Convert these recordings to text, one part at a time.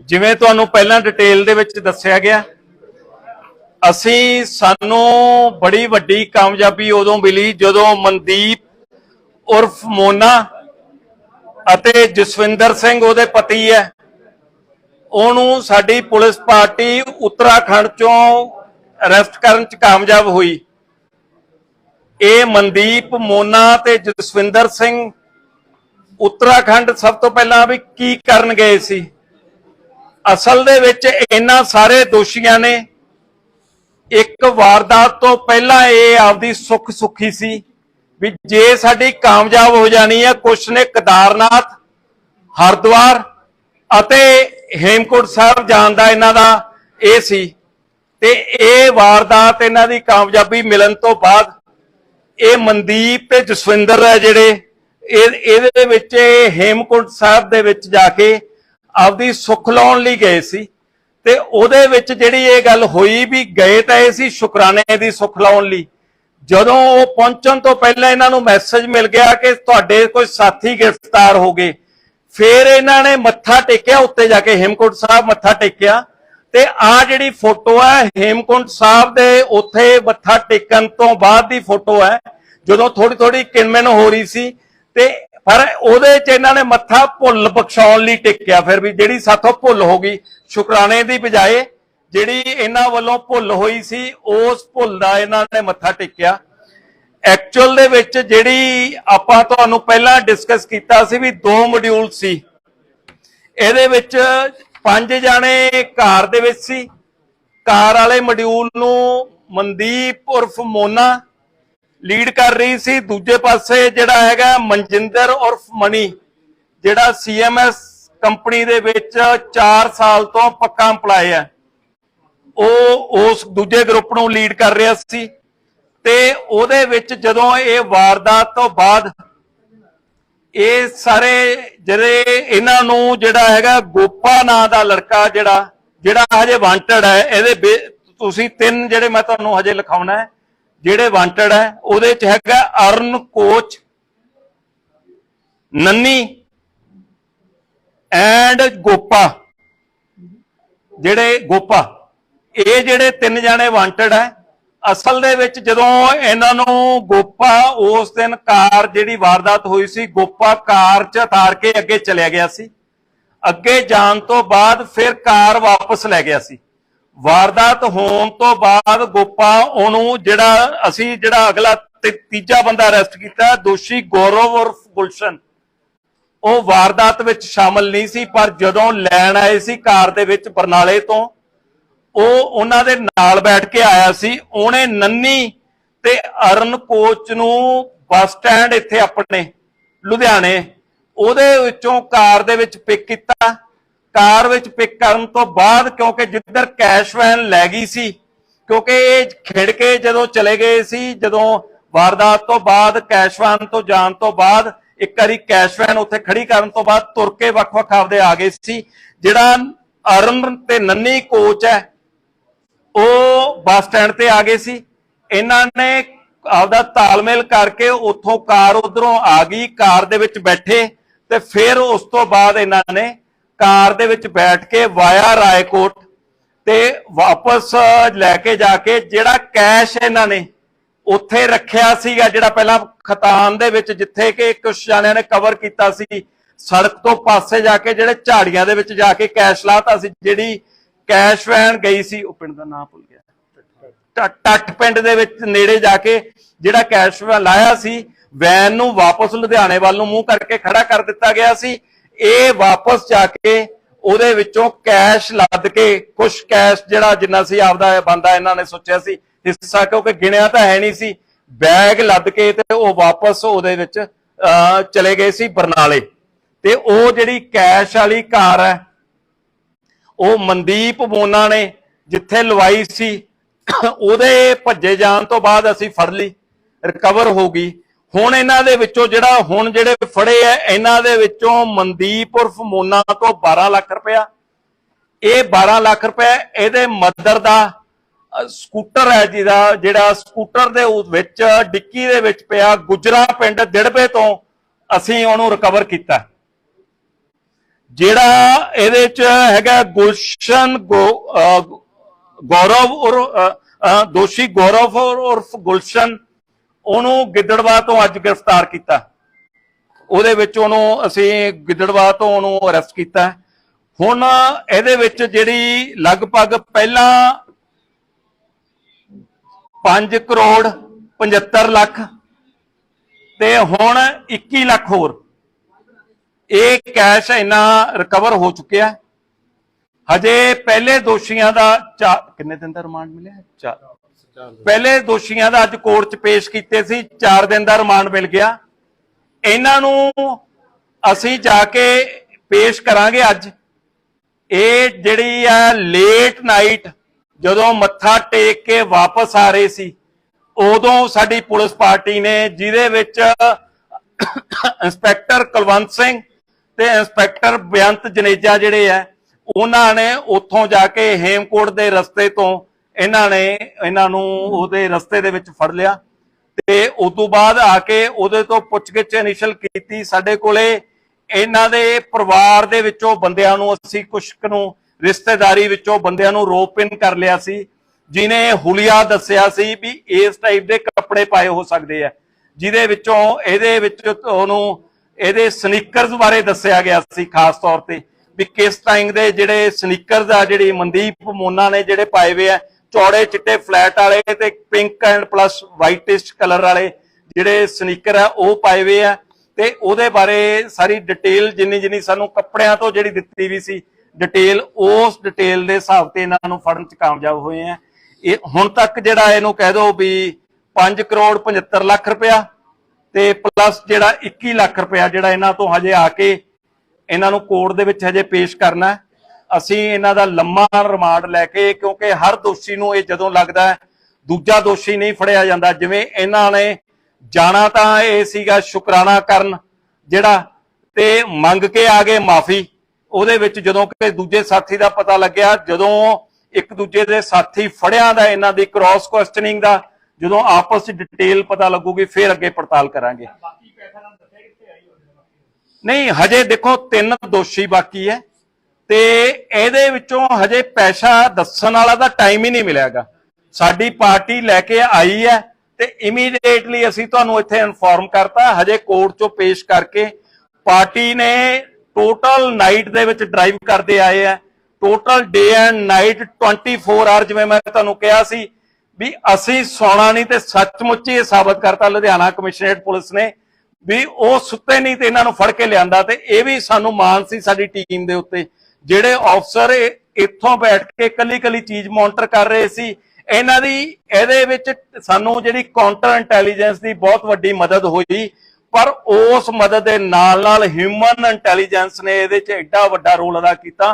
ਜਿਵੇਂ ਤੁਹਾਨੂੰ ਪਹਿਲਾਂ ਡਿਟੇਲ ਦੇ ਵਿੱਚ ਦੱਸਿਆ ਗਿਆ, ਅਸੀਂ ਸਾਨੂੰ ਬੜੀ ਵੱਡੀ ਕਾਮਯਾਬੀ ਉਦੋਂ ਮਿਲੀ ਜਦੋਂ ਮਨਦੀਪ ਉਰਫ ਮੋਨਾ ਅਤੇ ਜਸਵਿੰਦਰ ਸਿੰਘ ਉਹਦੇ ਪਤੀ ਹੈ। ਉਹਨੂੰ ਸਾਡੀ ਪੁਲਿਸ ਪਾਰਟੀ ਉੱਤਰਾਖੰਡ ਚੋਂ ਅਰੈਸਟ ਕਰਨ ਚ ਕਾਮਯਾਬ ਹੋਈ। ਇਹ ਮਨਦੀਪ, ਮੋਨਾ ਤੇ ਜਸਵਿੰਦਰ ਸਿੰਘ ਉੱਤਰਾਖੰਡ ਸਭ ਤੋਂ ਪਹਿਲਾਂ ਵੀ ਕੀ ਕਰਨ ਗਏ ਸੀ? ਅਸਲ ਦੇ ਵਿੱਚ ਇਹਨਾਂ ਸਾਰੇ ਦੋਸ਼ੀਆਂ ਨੇ ਇੱਕ ਵਾਰਦਾਤ ਤੋਂ ਪਹਿਲਾਂ ਇਹ ਆਪਦੀ ਸੁੱਖ ਸੁਖੀ ਸੀ ਵੀ ਜੇ ਸਾਡੀ ਕਾਮਯਾਬ ਹੋ ਜਾਣੀ ਹੈ, ਕੁਛ ਨੇ ਕਦਾਰਨਾਥ, ਹਰਿਦੁਆਰ ਅਤੇ ਹੇਮਕੁੰਟ ਸਾਹਿਬ ਜਾਣ ਦਾ ਇਹਨਾਂ ਦਾ ਇਹ ਸੀ। ਤੇ ਇਹ ਵਾਰਦਾਤ ਇਹਨਾਂ ਦੀ ਕਾਮਯਾਬੀ ਮਿਲਣ ਤੋਂ ਬਾਅਦ ਇਹ ਮਨਦੀਪ ਤੇ ਜਸਵਿੰਦਰ ਹੈ ਜਿਹੜੇ, ਇਹ ਇਹਦੇ ਵਿੱਚ ਹੇਮਕੁੰਟ ਸਾਹਿਬ ਦੇ ਵਿੱਚ ਜਾ ਕੇ ਆਪਦੀ ਸੁੱਖ ਲਾਉਣ ਲਈ ਗਏ ਸੀ ਤੇ ਉਹਦੇ ਵਿੱਚ ਜਿਹੜੀ ਇਹ ਗੱਲ ਹੋਈ ਵੀ ਗਏ ਤਾਂ ਇਹ ਸੀ ਸ਼ੁਕਰਾਨੇ ਦੀ ਸੁੱਖ ਲਾਉਣ ਲਈ। ਜਦੋਂ ਉਹ ਪਹੁੰਚਣ ਤੋਂ ਪਹਿਲਾਂ ਇਹਨਾਂ ਨੂੰ ਮੈਸੇਜ ਮਿਲ ਗਿਆ ਕਿ ਤੁਹਾਡੇ ਕੋਈ ਸਾਥੀ ਗ੍ਰਿਫਤਾਰ ਹੋ ਗਏ, ਫਿਰ ਇਹਨਾਂ ਨੇ ਮੱਥਾ ਟੇਕਿਆ, ਉੱਤੇ ਜਾ ਕੇ ਹੇਮਕੁੰਟ ਸਾਹਿਬ ਮੱਥਾ ਟੇਕਿਆ ਤੇ ਆ ਜਿਹੜੀ ਫੋਟੋ ਹੈ, ਹੇਮਕੁੰਟ ਸਾਹਿਬ ਦੇ ਉੱਥੇ ਮੱਥਾ ਟੇਕਣ ਤੋਂ ਬਾਅਦ ਦੀ ਫੋਟੋ ਹੈ, ਜਦੋਂ ਥੋੜੀ ਥੋੜੀ ਕਿਣਮਿਣ ਹੋ ਰਹੀ ਸੀ ਤੇ ਪਰ ਉਹਦੇ ਚ ਇਹਨਾਂ ਨੇ ਮੱਥਾ ਭੁੱਲ ਬਖਸ਼ਾਉਣ ਲਈ ਟੇਕਿਆ। ਫਿਰ ਵੀ ਜਿਹੜੀ ਸਾਥੋਂ ਭੁੱਲ ਹੋ ਗਈ, ਸ਼ੁਕਰਾਨੇ ਦੀ ਬਜਾਏ ਜਿਹੜੀ ਇਹਨਾਂ ਵੱਲੋਂ ਭੁੱਲ ਹੋਈ ਸੀ, ਉਸ ਭੁੱਲ ਦਾ ਇਹਨਾਂ ਨੇ ਮੱਥਾ ਟੇਕਿਆ। ਐਕਚੁਅਲ ਦੇ ਵਿੱਚ ਜਿਹੜੀ ਆਪਾਂ ਤੁਹਾਨੂੰ ਪਹਿਲਾਂ ਡਿਸਕਸ ਕੀਤਾ ਸੀ ਵੀ ਦੋ ਮੋਡਿਊਲ ਸੀ। ਇਹਦੇ ਵਿੱਚ ਪੰਜ ਜਾਣੇ ਕਾਰ ਦੇ ਵਿੱਚ ਸੀ। ਕਾਰ ਵਾਲੇ ਮੋਡਿਊਲ ਨੂੰ ਮਨਦੀਪ ਉਰਫ ਮੋਨਾ ਲੀਡ ਕਰ ਰਹੀ ਸੀ। ਦੂਜੇ ਪਾਸੇ ਜਿਹੜਾ ਹੈਗਾ ਮਨਜਿੰਦਰ ਉਰਫ ਮਣੀ ਜਿਹੜਾ ਸੀਐਮਐਸ ਕੰਪਨੀ ਦੇ ਵਿੱਚ 4 ਸਾਲ ਤੋਂ ਪੱਕਾ EMPLOYE ਹੈ। ਉਹ ਉਸ ਦੂਜੇ ਗਰੁੱਪ ਨੂੰ ਲੀਡ ਕਰ ਰਿਹਾ ਸੀ ਤੇ ਉਹਦੇ ਵਿੱਚ ਜਦੋਂ ਇਹ ਵਾਰਦਾਤ ਤੋਂ ਬਾਅਦ ਇਹ ਸਾਰੇ ਜਿਹੜੇ ਇਹਨਾਂ ਨੂੰ ਜਿਹੜਾ ਹੈਗਾ ਗੋਪਾ ਨਾਂ ਦਾ ਲੜਕਾ ਜਿਹੜਾ ਜਿਹੜਾ ਹਜੇ ਵਾਂਟਡ ਹੈ, ਇਹਦੇ ਬੇ- ਤੁਸੀਂ ਤਿੰਨ ਜਿਹੜੇ ਮੈਂ ਤੁਹਾਨੂੰ ਹਜੇ ਲਿਖਾਉਣਾ ਹੈ ਜਿਹੜੇ ਵਾਂਟਡ ਹੈ, ਉਹਦੇ ਚ ਹੈਗਾ ਅਰਨ, ਕੋਚ, ਨੰਨੀ ਐਂਡ ਗੋਪਾ। ਜਿਹੜੇ ਗੋਪਾ, ਇਹ ਜਿਹੜੇ ਤਿੰਨ ਜਾਣੇ ਵਾਂਟਡ ਹੈ, ਅਸਲ ਦੇ ਵਿੱਚ ਜਦੋਂ ਇਹਨਾਂ ਨੂੰ ਗੋਪਾ ਉਸ ਦਿਨ ਕਾਰ ਜਿਹੜੀ ਵਾਰਦਾਤ ਹੋਈ ਸੀ, ਗੋਪਾ ਕਾਰ 'ਚ ਉਤਾਰ ਕੇ ਅੱਗੇ ਚਲਿਆ ਗਿਆ ਸੀ। ਅੱਗੇ ਜਾਣ ਤੋਂ ਬਾਅਦ ਫਿਰ ਕਾਰ ਵਾਪਸ ਲੈ ਗਿਆ ਸੀ। ਵਾਰਦਾਤ ਹੋਣ ਤੋਂ ਬਾਅਦ ਗੋਪਾ ਉਹਨੂੰ ਜਿਹੜਾ ਅਸੀਂ ਜਿਹੜਾ ਅਗਲਾ ਤੀਜਾ ਬੰਦਾ ਅਰੈਸਟ ਕੀਤਾ, ਦੋਸ਼ੀ ਗੌਰਵ ਉਰਫ ਗੁਲਸ਼ਨ। ਉਹ ਵਾਰਦਾਤ ਵਿੱਚ ਸ਼ਾਮਲ ਨਹੀਂ ਸੀ, ਪਰ ਜਦੋਂ ਲੈਣ ਆਏ ਸੀ ਕਾਰ ਦੇ ਵਿੱਚ ਬਰਨਾਲੇ ਤੋਂ, ਉਹ ਉਹਨਾਂ ਦੇ ਨਾਲ ਬੈਠ ਕੇ ਆਇਆ ਸੀ। ਉਹਨੇ ਨੰਨੀ ਤੇ ਅਰਨ ਕੋਚ ਨੂੰ ਬੱਸ ਸਟੈਂਡ ਇੱਥੇ ਆਪਣੇ, ਲੁਧਿਆਣੇ, ਉਹਦੇ ਵਿੱਚੋਂ ਕਾਰ ਦੇ ਵਿੱਚ ਪਿਕ ਕੀਤਾ। ਕਾਰ ਵਿੱਚ ਪਿਕ ਕਰਨ ਤੋਂ ਬਾਅਦ ਕਿਉਂਕਿ ਜਿੱਧਰ ਕੈਸ਼ ਵੈਨ ਲੈ ਗਈ ਸੀ, ਕਿਉਂਕਿ ਇਹ ਖਿੜ ਕੇ ਜਦੋਂ ਚਲੇ ਗਏ ਸੀ, ਜਦੋਂ ਵਾਰਦਾਤ ਤੋਂ ਬਾਅਦ ਕੈਸ਼ ਵੈਨ ਤੋਂ ਜਾਣ ਤੋਂ ਬਾਅਦ, ਇੱਕ ਵਾਰੀ ਕੈਸ਼ ਵੈਨ ਉੱਥੇ ਖੜੀ ਕਰਨ ਤੋਂ ਬਾਅਦ ਤੁਰ ਕੇ ਵੱਖ-ਵੱਖ ਆਪਦੇ ਆ ਗਏ ਸੀ। ਜਿਹੜਾ ਅਰਨ ਤੇ ਨੰਨੀ ਕੋਚ ਹੈ, ਉਹ ਬੱਸ ਸਟੈਂਡ ਤੇ ਆ ਗਏ ਸੀ। ਇਹਨਾਂ ਨੇ ਆਪਦਾ ਤਾਲਮੇਲ ਕਰਕੇ ਉੱਥੋਂ ਕਾਰ ਉਧਰੋਂ ਆ ਗਈ, ਕਾਰ ਦੇ ਵਿੱਚ ਬੈਠੇ ਤੇ ਫਿਰ ਉਸ ਤੋਂ ਬਾਅਦ ਇਹਨਾਂ ਨੇ ਕਾਰ ਦੇ ਵਿੱਚ ਬੈਠ ਕੇ ਵਾਇਆ ਰਾਏਕੋਟ ਤੇ ਵਾਪਸ ਲੈ ਕੇ ਜਾ ਕੇ ਜਿਹੜਾ ਕੈਸ਼ ਇਹਨਾਂ ਨੇ ਉੱਥੇ ਰੱਖਿਆ ਸੀਗਾ, ਜਿਹੜਾ ਪਹਿਲਾਂ ਖਤਾਨ ਦੇ ਵਿੱਚ ਜਿੱਥੇ ਕਿ ਕੁਝ ਜਾਣਿਆਂ ਨੇ ਕਵਰ ਕੀਤਾ ਸੀ, ਸੜਕ ਤੋਂ ਪਾਸੇ ਜਾ ਕੇ ਜਿਹੜੇ ਝਾੜੀਆਂ ਦੇ ਵਿੱਚ ਜਾ ਕੇ ਕੈਸ਼ ਲਾਤਾ ਸੀ, ਜਿਹੜੀ ਕੈਸ਼ ਵੈਨ ਗਈ ਸੀ, ਉਹ ਪਿੰਡ ਦਾ ਨਾਮ ਭੁੱਲ ਗਿਆ। ਟੱਟ ਪਿੰਡ ਦੇ ਵਿੱਚ ਨੇੜੇ ਜਾ ਕੇ ਜਿਹੜਾ ਕੈਸ਼ ਵੈਨ ਲਾਇਆ ਸੀ, ਵੈਨ ਨੂੰ ਵਾਪਸ ਲੁਧਿਆਣੇ ਵੱਲ ਨੂੰ ਮੂੰਹ ਕਰਕੇ ਖੜਾ ਕਰ ਦਿੱਤਾ ਗਿਆ ਸੀ। ਇਹ ਵਾਪਸ ਜਾ ਕੇ ਉਹਦੇ ਵਿੱਚੋਂ ਕੈਸ਼ ਲੱਦ ਕੇ ਕੁਝ ਕੈਸ਼ ਜਿਹੜਾ ਜਿੰਨਾ ਸੀ ਆਪਦਾ ਬੰਦਾ ਇਹਨਾਂ ਨੇ ਸੋਚਿਆ ਸੀ, ਹਿੱਸਾ ਕਿਉਂਕਿ ਗਿਣਿਆ ਤਾਂ ਹੈ ਨਹੀਂ ਸੀ, ਬੈਗ ਲੱਦ ਕੇ ਤੇ ਉਹ ਵਾਪਸ ਉਹਦੇ ਵਿੱਚ ਚਲੇ ਗਏ ਸੀ ਬਰਨਾਲੇ। ਤੇ ਉਹ ਜਿਹੜੀ ਕੈਸ਼ ਵਾਲੀ ਕਾਰ ਹੈ, ਉਹ ਮਨਦੀਪ ਮੋਨਾ ਨੇ ਜਿੱਥੇ ਲਵਾਈ ਸੀ, ਉਹਦੇ ਭੱਜੇ ਜਾਣ ਤੋਂ ਬਾਅਦ ਅਸੀਂ ਫੜ ਲਈ, ਰਿਕਵਰ ਹੋ ਗਈ। ਹੁਣ ਇਹਨਾਂ ਦੇ ਵਿੱਚੋਂ ਜਿਹੜਾ ਹੁਣ ਜਿਹੜੇ ਫੜੇ ਆ, ਇਹਨਾਂ ਦੇ ਵਿੱਚੋਂ ਮਨਦੀਪ ਉਰਫ ਮੋਨਾ ਤੋਂ 12 ਲੱਖ ਰੁਪਇਆ। ਇਹ 12 ਲੱਖ ਰੁਪਏ ਇਹਦੇ ਮਦਰ ਦਾ ਸਕੂਟਰ ਹੈ ਜਿਹਦਾ, ਜਿਹੜਾ ਸਕੂਟਰ ਦੇ ਵਿੱਚ, ਡਿੱਕੀ ਦੇ ਵਿੱਚ ਪਿਆ, ਗੁਜਰਾ ਪਿੰਡ ਦਿੜਬੇ ਤੋਂ ਅਸੀਂ ਉਹਨੂੰ ਰਿਕਵਰ ਕੀਤਾ। ਜਿਹੜਾ ਇਹਦੇ ਚ ਹੈਗਾ ਗੁਲਸ਼ਨ ਗੌਰਵ ਔਰ ਦੋਸ਼ੀ ਗੌਰਵ ਔਰ ਉਰਫ ਗੁਲਸ਼ਨ ਉਹਨੂੰ ਗਿੱਦੜਵਾ ਤੋਂ ਅੱਜ ਗ੍ਰਿਫਤਾਰ ਕੀਤਾ। ਉਹਦੇ ਵਿੱਚ ਉਹਨੂੰ ਅਸੀਂ ਗਿੱਦੜਵਾ ਤੋਂ ਉਹਨੂੰ ਅਰੈਸਟ ਕੀਤਾ। ਹੁਣ ਇਹਦੇ ਵਿੱਚ ਜਿਹੜੀ ਲਗਭਗ ਪਹਿਲਾਂ 5 ਕਰੋੜ 75 ਲੱਖ ਤੇ ਹੁਣ 21 ਲੱਖ ਹੋਰ। ਇਹ ਕੈਸ਼ ਇੰਨਾ ਰਿਕਵਰ ਹੋ ਚੁੱਕਿਆ। ਹਜੇ ਪਹਿਲੇ ਦੋਸ਼ੀਆਂ ਦਾ ਚਾ- ਕਿੰਨੇ ਦਿਨ ਦਾ ਰਿਮਾਂਡ ਮਿਲਿਆ? ਚਾਰ ਪਹਿਲੇ ਦੋਸ਼ੀਆਂ ਦਾ ਅੱਜ ਕੋਰਟ 'ਚ ਪੇਸ਼ ਕੀਤੇ ਸੀ 4 ਦਿਨ ਦਾ ਰਿਮਾਂਡ ਮਿਲ ਗਿਆ। ਇਹਨਾਂ ਨੂੰ ਅਸੀਂ ਜਾ ਕੇ ਪੇਸ਼ ਕਰਾਂਗੇ ਅੱਜ। ਇਹ ਜਿਹੜੀ ਆ ਲੇਟ ਨਾਈਟ ਜਦੋਂ ਮੱਥਾ ਟੇਕ ਕੇ ਵਾਪਸ ਆ ਰਹੇ ਸੀ, ਉਦੋਂ ਸਾਡੀ ਪੁਲਿਸ ਪਾਰਟੀ ਨੇ, ਜਿਹਦੇ ਵਿੱਚ ਇੰਸਪੈਕਟਰ ਕੁਲਵੰਤ ਸਿੰਘ ਤੇ ਇੰਸਪੈਕਟਰ ਬੇਅੰਤ ਜਨੇਜਾ ਜਿਹੜੇ ਆ, ਉਹਨਾਂ ਨੇ ਉੱਥੋਂ ਜਾ ਕੇ ਹੇਮਕੋਟ ਦੇ ਰਸਤੇ ਤੋਂ ਇਹਨਾਂ ਨੇ ਇਹਨਾਂ ਨੂੰ ਉਹਦੇ ਰਸਤੇ ਦੇ ਵਿੱਚ ਫੜ ਲਿਆ ਤੇ ਉਸ ਤੋਂ ਬਾਅਦ ਆ ਕੇ ਉਹਦੇ ਤੋਂ ਪੁੱਛਗਿੱਛ ਇਨੀਸ਼ੀਅਲ ਕੀਤੀ ਸਾਡੇ ਕੋਲੇ। ਇਹਨਾਂ ਦੇ ਪਰਿਵਾਰ ਦੇ ਵਿੱਚੋਂ ਬੰਦਿਆਂ ਨੂੰ ਅਸੀਂ ਕੁਛ ਨੂੰ ਰਿਸ਼ਤੇਦਾਰੀ ਵਿੱਚੋਂ ਬੰਦਿਆਂ ਨੂੰ ਰੋਪ ਇਨ ਕਰ ਲਿਆ ਸੀ, ਜਿਨੇ ਹੁਲੀਆ ਦੱਸਿਆ ਸੀ ਵੀ ਇਸ ਟਾਈਪ ਦੇ ਕੱਪੜੇ ਪਾਏ ਹੋ ਸਕਦੇ ਆ। ਜਿਹਦੇ ਵਿੱਚੋਂ ਇਹਦੇ ਵਿੱਚ ਉਹਨੂੰ ਇਹਦੇ ਸਨੀਕਰਸ ਬਾਰੇ ਦੱਸਿਆ ਗਿਆ ਸੀ ਖਾਸ ਤੌਰ ਤੇ ਵੀ ਕਿਸ ਟਾਈਮ ਦੇ ਜਿਹੜੇ ਸਨੀਕਰਸ ਆ, ਜਿਹੜੀ ਮਨਦੀਪ ਮੋਨਾ ਨੇ ਜਿਹੜੇ ਪਾਏ ਹੋਏ ਆ ਚੌੜੇ ਚਿੱਟੇ ਫਲੈਟ ਵਾਲੇ ਤੇ pink and plus whitish colour ਵਾਲੇ ਜਿਹੜੇ ਸਨੀਕਰ ਆ, ਉਹ ਪਾਏ ਹੋਏ ਆ। ਤੇ ਉਹਦੇ ਬਾਰੇ ਸਾਰੀ ਡਿਟੇਲ, ਜਿੰਨੀ ਜਿੰਨੀ ਸਾਨੂੰ ਕੱਪੜਿਆਂ ਤੋਂ ਜਿਹੜੀ ਦਿੱਤੀ ਵੀ ਸੀ, ਡਿਟੇਲ, ਉਸ ਡਿਟੇਲ ਦੇ ਹਿਸਾਬ ਤੇ ਇਹਨਾਂ ਨੂੰ ਫੜਨ ਚ ਕਾਮਯਾਬ ਹੋਏ ਆ। ਇਹ ਹੁਣ ਤੱਕ ਜਿਹੜਾ ਇਹਨੂੰ ਕਹਿ ਦੋ ਵੀ 5 ਕਰੋੜ 75 ਲੱਖ ਰੁਪਇਆ ਤੇ ਪਲੱਸ ਜਿਹੜਾ 21 ਲੱਖ ਰੁਪਇਆ ਜਿਹੜਾ ਇਹਨਾਂ ਤੋਂ ਹਜੇ ਆ ਕੇ ਇਹਨਾਂ ਨੂੰ ਕੋਰਟ ਦੇ ਵਿੱਚ ਹਜੇ ਪੇਸ਼ ਕਰਨਾ ਅਸੀਂ ਇਹਨਾਂ ਦਾ ਲੰਮਾ ਰਿਮਾਂਡ ਲੈ ਕੇ ਕਿਉਂਕਿ ਹਰ ਦੋਸ਼ੀ ਨੂੰ ਇਹ ਜਦੋਂ ਲੱਗਦਾ ਹੈ ਦੂਜਾ ਦੋਸ਼ੀ ਨਹੀਂ ਫੜਿਆ ਜਾਂਦਾ। ਜਿਵੇਂ ਇਹਨਾਂ ਨੇ ਜਾਣਾ ਤਾਂ ਇਹ ਸੀਗਾ ਸ਼ੁਕਰਾਨਾ ਕਰਨ ਜਿਹੜਾ ਤੇ ਮੰਗ ਕੇ ਆ ਗਏ ਮਾਫੀ। ਉਹਦੇ ਵਿੱਚ ਜਦੋਂ ਕਿ ਦੂਜੇ ਸਾਥੀ ਦਾ ਪਤਾ ਲੱਗਿਆ ਜਦੋਂ ਇੱਕ ਦੂਜੇ ਦੇ ਸਾਥੀ ਫੜਿਆਂ ਦਾ ਇਹਨਾਂ ਦੀ ਕ੍ਰਾਸ ਕੁਐਸਚਨਿੰਗ ਦਾ ਜਦੋਂ ਆਪਸ ਵਿੱਚ ਡਿਟੇਲ ਪਤਾ ਲੱਗੂਗੀ ਫਿਰ ਅੱਗੇ ਪੜਤਾਲ ਕਰਾਂਗੇ। ਨਹੀਂ ਹਜੇ ਦੇਖੋ ਤਿੰਨ ਦੋਸ਼ੀ ਬਾਕੀ ਹੈ। ਤੇ ਇਹਦੇ ਵਿੱਚੋਂ ਹਜੇ ਪੈਸਾ ਦੱਸਣ ਵਾਲਾ ਤਾਂ ਟਾਈਮ ਹੀ ਨਹੀਂ ਮਿਲਿਆਗਾ ਸਾਡੀ ਪਾਰਟੀ ਲੈ ਕੇ ਆਈ ਹੈ ਤੇ ਇਮੀਡੀਏਟਲੀ ਅਸੀਂ ਤੁਹਾਨੂੰ ਇੱਥੇ ਇਨਫੋਰਮ ਕਰਤਾ, ਹਜੇ ਕੋਰਟ ਚੋਂ ਪੇਸ਼ ਕਰਕੇ ਪਾਰਟੀ ਨੇ ਟੋਟਲ ਨਾਈਟ ਦੇ ਵਿੱਚ ਡਰਾਈਵ ਕਰਦੇ ਆਏ ਆ total day and night 24 hour ਜਿਵੇਂ ਮੈਂ ਤੁਹਾਨੂੰ ਕਿਹਾ ਸੀ ਵੀ ਅਸੀਂ ਸੌਣਾ ਨਹੀਂ ਤੇ ਸੱਚਮੁੱਚ ਹੀ ਇਹ ਸਾਬਤ ਕਰਤਾ ਲੁਧਿਆਣਾ ਕਮਿਸ਼ਨਰੇਟ ਪੁਲਿਸ ਨੇ ਵੀ ਉਹ ਸੁੱਤੇ ਨਹੀਂ ਤੇ ਇਹਨਾਂ ਨੂੰ ਫੜ ਕੇ ਲਿਆਂਦਾ ਤੇ ਇਹ ਵੀ ਸਾਨੂੰ ਮਾਣ ਸੀ ਸਾਡੀ ਟੀਮ ਦੇ ਉੱਤੇ। ਜਿਹੜੇ ਅਫਸਰ ਇੱਥੋਂ ਬੈਠ ਕੇ ਕੱਲੀ ਕੱਲੀ ਚੀਜ਼ ਮੋਨੀਟਰ ਕਰ ਰਹੇ ਸੀ, ਇਹਨਾਂ ਦੀ ਇਹਦੇ ਵਿੱਚ ਸਾਨੂੰ ਜਿਹੜੀ ਕਾਊਂਟਰ ਇੰਟੈਲੀਜੈਂਸ ਦੀ ਬਹੁਤ ਵੱਡੀ ਮਦਦ ਹੋਈ, ਪਰ ਉਸ ਮਦਦ ਦੇ ਨਾਲ ਨਾਲ ਹਿਊਮਨ ਇੰਟੈਲੀਜੈਂਸ ਨੇ ਇਹਦੇ 'ਚ ਐਡਾ ਵੱਡਾ ਰੋਲ ਅਦਾ ਕੀਤਾ,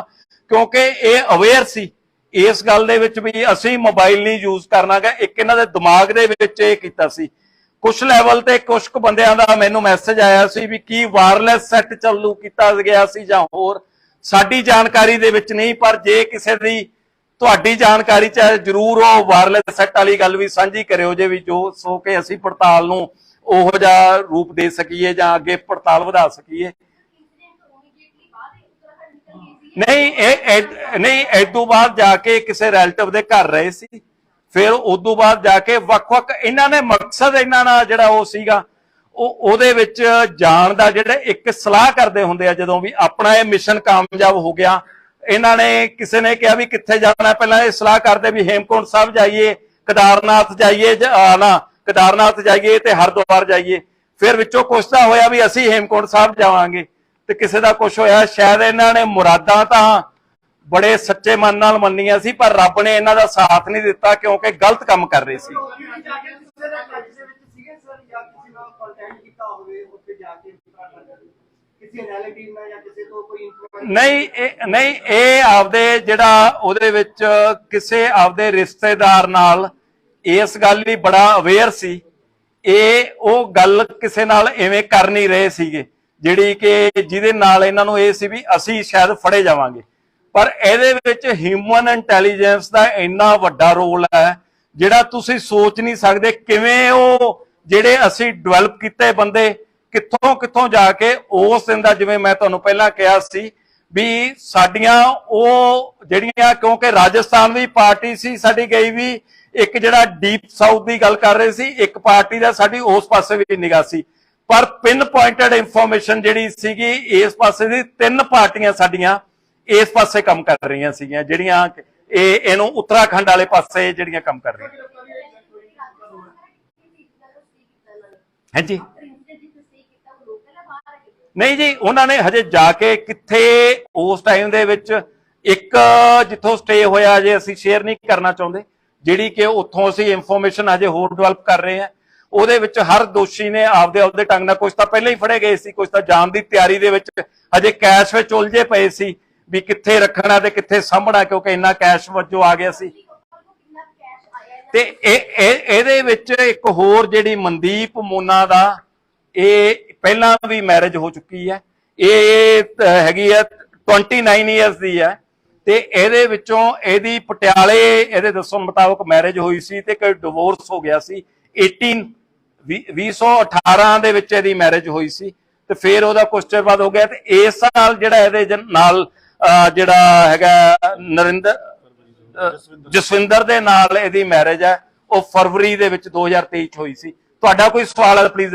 ਕਿਉਂਕਿ ਇਹ ਅਵੇਅਰ ਸੀ। ਇਸ ਗੱਲ ਦੇ ਵਿੱਚ ਵੀ ਅਸੀਂ ਮੋਬਾਈਲ ਨਹੀਂ ਯੂਜ਼ ਕਰਨਾਗਾ ਇੱਕ ਇਹਨਾਂ ਦੇ ਦਿਮਾਗ ਦੇ ਵਿੱਚ ਇਹ ਕੀਤਾ ਸੀ। ਕੁਝ ਲੈਵਲ ਤੇ ਕੁਝ ਕੁ ਬੰਦਿਆਂ ਦਾ ਮੈਨੂੰ ਮੈਸੇਜ ਆਇਆ ਸੀ ਵੀ ਕੀ ਵਾਇਰਲੈਸ ਸੈੱਟ ਚਾਲੂ ਕੀਤਾ ਗਿਆ ਸੀ ਜਾਂ ਹੋਰ। ਸਾਡੀ ਜਾਣਕਾਰੀ ਦੇ ਵਿੱਚ ਨਹੀਂ, ਪਰ ਜੇ ਕਿਸੇ ਦੀ ਤੁਹਾਡੀ ਜਾਣਕਾਰੀ ਚ ਜਰੂਰ ਉਹ ਵਾਇਰਲੈਸ ਸੈੱਟ ਵਾਲੀ ਗੱਲ ਵੀ ਸਾਂਝੀ ਕਰਿਓ ਜੇ ਵੀ ਜੋ ਸੋ ਕਿ ਅਸੀਂ ਪੜਤਾਲ ਨੂੰ ਉਹੋ ਜਿਹਾ ਰੂਪ ਦੇ ਸਕੀਏ ਜਾਂ ਅੱਗੇ ਪੜਤਾਲ ਵਧਾ ਸਕੀਏ। ਨਹੀਂ, ਇਹ ਇਹ- ਨਹੀਂ ਬਾਅਦ ਜਾ ਕੇ ਕਿਸੇ ਰਿਲੇਟਿਵ ਦੇ ਘਰ ਰਹੇ ਸੀ। ਫਿਰ ਉਦੋਂ ਬਾਅਦ ਜਾ ਕੇ ਵੱਖ-ਵੱਖ, ਇਹਨਾਂ ਨੇ ਮਕਸਦ ਇਹਨਾਂ ਦਾ ਜਿਹੜਾ ਉਹ ਸੀਗਾ ਉਹ ਉਹਦੇ ਵਿੱਚ ਜਾਣ ਦਾ ਜਿਹੜਾ ਇੱਕ ਸਲਾਹ ਕਰਦੇ ਹੁੰਦੇ ਆ, ਜਦੋਂ ਵੀ ਆਪਣਾ ਇਹ ਮਿਸ਼ਨ ਕਾਮਯਾਬ ਹੋ ਗਿਆ, ਇਹਨਾਂ ਨੇ ਕਿਸੇ ਨੇ ਕਿਹਾ ਵੀ ਕਿੱਥੇ ਜਾਣਾ, ਪਹਿਲਾਂ ਇਹ ਸਲਾਹ ਕਰਦੇ ਵੀ ਹੇਮਕੁੰਟ ਸਾਹਿਬ ਜਾਈਏ, ਕੇਦਾਰਨਾਥ ਜਾਈਏ ਨਾ, ਕੇਦਾਰਨਾਥ ਜਾਈਏ ਤੇ ਹਰਿਦੁਆਰ ਜਾਈਏ। ਫਿਰ ਵਿੱਚੋਂ ਕੁਛ ਤਾਂ ਹੋਇਆ ਵੀ ਅਸੀਂ ਹੇਮਕੁੰਟ ਸਾਹਿਬ ਜਾਵਾਂਗੇ ਤੇ ਕਿਸੇ ਦਾ ਕੁਛ ਹੋਇਆ, ਸ਼ਾਇਦ ਇਹਨਾਂ ਨੇ ਮੁਰਾਦਾਂ ਤਾਂ ਬੜੇ ਸੱਚੇ ਮਨ ਨਾਲ ਮੰਨੀਆਂ ਸੀ, ਪਰ ਰੱਬ ਨੇ ਇਹਨਾਂ ਦਾ ਸਾਥ ਨਹੀਂ ਦਿੱਤਾ ਕਿਉਂਕਿ ਗਲਤ ਕੰਮ ਕਰ ਰਹੇ ਸੀ। ਨਹੀਂ ਇਹ ਨਹੀਂ ਇਹ ਆਪਦੇ ਜਿਹੜਾ ਉਹਦੇ ਵਿੱਚ ਕਿਸੇ ਆਪਦੇ ਰਿਸ਼ਤੇਦਾਰ ਨਾਲ ਇਸ ਗੱਲ ਲਈ ਬੜਾ ਅਵੇਅਰ ਸੀ ਇਹ ਉਹ ਗੱਲ ਕਿਸੇ ਨਾਲ ਐਵੇਂ ਕਰ ਨਹੀਂ ਰਹੇ ਸੀਗੇ ਜਿਹੜੀ ਕਿ ਜਿਹਦੇ ਨਾਲ ਇਹਨਾਂ ਨੂੰ ਇਹ ਸੀ ਵੀ ਅਸੀਂ ਸ਼ਾਇਦ ਫੜੇ ਜਾਵਾਂਗੇ ਪਰ ਇਹਦੇ ਵਿੱਚ ਹਿਊਮਨ ਇੰਟੈਲੀਜੈਂਸ ਦਾ ਇੰਨਾ ਵੱਡਾ ਰੋਲ ਹੈ ਜਿਹੜਾ ਤੁਸੀਂ ਸੋਚ ਨਹੀਂ ਸਕਦੇ ਕਿਵੇਂ ਉਹ ਜਿਹੜੇ ਅਸੀਂ ਡਿਵੈਲਪ ਕੀਤੇ ਬੰਦੇ ਕਿੱਥੋਂ ਕਿੱਥੋਂ ਜਾ ਕੇ ਉਸ ਦਿਨ ਦਾ ਜਿਵੇਂ ਮੈਂ ਤੁਹਾਨੂੰ ਪਹਿਲਾਂ ਕਿਹਾ ਸੀ ਵੀ ਸਾਡੀਆਂ ਉਹ ਜਿਹੜੀਆਂ ਕਿਉਂਕਿ ਰਾਜਸਥਾਨ ਵੀ ਪਾਰਟੀ ਸੀ ਸਾਡੀ ਗਈ ਵੀ ਇੱਕ ਜਿਹੜਾ ਡੀਪ ਸਾਊਥ ਦੀ ਗੱਲ ਕਰ ਰਹੇ ਸੀ ਇੱਕ ਪਾਰਟੀ ਦਾ ਸਾਡੀ ਉਸ ਪਾਸੇ ਵੀ ਨਿਗਾਹ ਸੀ। ਪਰ ਪਿਨ ਪੁਆਇੰਟਡ ਇਨਫੋਰਮੇਸ਼ਨ ਜਿਹੜੀ ਸੀਗੀ ਇਸ ਪਾਸੇ ਦੀ ਤਿੰਨ ਪਾਰਟੀਆਂ ਸਾਡੀਆਂ ਇਸ ਪਾਸੇ ਕੰਮ ਕਰ ਰਹੀਆਂ ਸੀਗੀਆਂ ਜਿਹੜੀਆਂ ਇਹ ਇਹਨੂੰ ਉੱਤਰਾਖੰਡ ਵਾਲੇ ਪਾਸੇ ਜਿਹੜੀਆਂ ਕੰਮ ਕਰ ਰਹੀਆਂ। ਹਾਂਜੀ। ਨਹੀਂ ਜੀ, ਉਹਨਾਂ ਨੇ ਹਜੇ ਜਾ ਕੇ ਕਿੱਥੇ ਉਸ ਟਾਈਮ ਦੇ ਵਿੱਚ ਇੱਕ ਜਿੱਥੋਂ ਸਟੇ ਹੋਇਆ ਜੇ ਅਸੀਂ ਸ਼ੇਅਰ ਨਹੀਂ ਕਰਨਾ ਚਾਹੁੰਦੇ, ਜਿਹੜੀ ਕਿ ਉੱਥੋਂ ਅਸੀਂ ਇਨਫੋਰਮੇਸ਼ਨ ਹਜੇ ਹੋਰ ਡਿਵੈਲਪ ਕਰ ਰਹੇ ਹਾਂ, ਉਹਦੇ ਵਿੱਚ ਹਰ ਦੋਸ਼ੀ ਨੇ ਆਪਦੇ ਆਪਦੇ ਢੰਗ ਨਾਲ ਕੁਝ ਤਾਂ ਪਹਿਲਾਂ ਹੀ ਫੜੇ ਗਏ ਸੀ ਕੁਝ ਤਾਂ ਜਾਣ ਦੀ ਤਿਆਰੀ ਦੇ ਵਿੱਚ ਹਜੇ ਕੈਸ਼ ਵਿੱਚ ਉਲਝੇ ਪਏ ਸੀ ਵੀ ਕਿੱਥੇ ਰੱਖਣਾ ਤੇ ਕਿੱਥੇ ਸਾਂਭਣਾ, ਕਿਉਂਕਿ ਇੰਨਾ ਕੈਸ਼ ਵਜੋਂ ਆ ਗਿਆ ਸੀ। ਤੇ ਇਹ, ਇਹ- ਇਹਦੇ ਵਿੱਚ ਇੱਕ ਹੋਰ ਜਿਹੜੀ ਮਨਦੀਪ ਮੋਨਾ ਦਾ, ਇਹ ਪਹਿਲਾਂ ਵੀ ਮੈਰਿਜ ਹੋ ਚੁੱਕੀ ਹੈ। ਇਹ ਤਾਂ ਹੈਗੀ ਹੈ 29 ਇਅਰਸ ਦੀ ਹੈ। ਤੇ ਇਹਦੇ ਵਿੱਚੋਂ ਇਹਦੀ ਪਟਿਆਲੇ, ਇਹਦੇ ਦੱਸਣ ਮੁਤਾਬਕ ਮੈਰਿਜ ਹੋਈ ਸੀ ਤੇ ਕੋਈ ਡਿਵੋਰਸ ਹੋ ਗਿਆ ਸੀ। 18 2018 ਦੇ ਵਿੱਚ ਇਹਦੀ ਮੈਰਿਜ ਹੋਈ ਸੀ। ਤੇ ਫਿਰ ਉਹਦਾ ਕੁਝ ਚਿਰ ਬਾਅਦ ਹੋ ਗਿਆ ਤੇ ਇਸ ਸਾਲ ਜਿਹੜਾ ਇਹਦੇ ਨਾਲ ਜਿਹੜਾ ਹੈਗਾ ਨਰਿੰਦਰ ਜਸਵਿੰਦਰ ਦੇ ਨਾਲ ਇਹਦੀ ਮੈਰਿਜ ਹੈ। ਉਹ ਫਰਵਰੀ ਦੇ ਵਿੱਚ 2023 ਚ ਹੋਈ ਸੀ। ਤੁਹਾਡਾ ਕੋਈ ਸਵਾਲ ਹੈ ਪਲੀਜ਼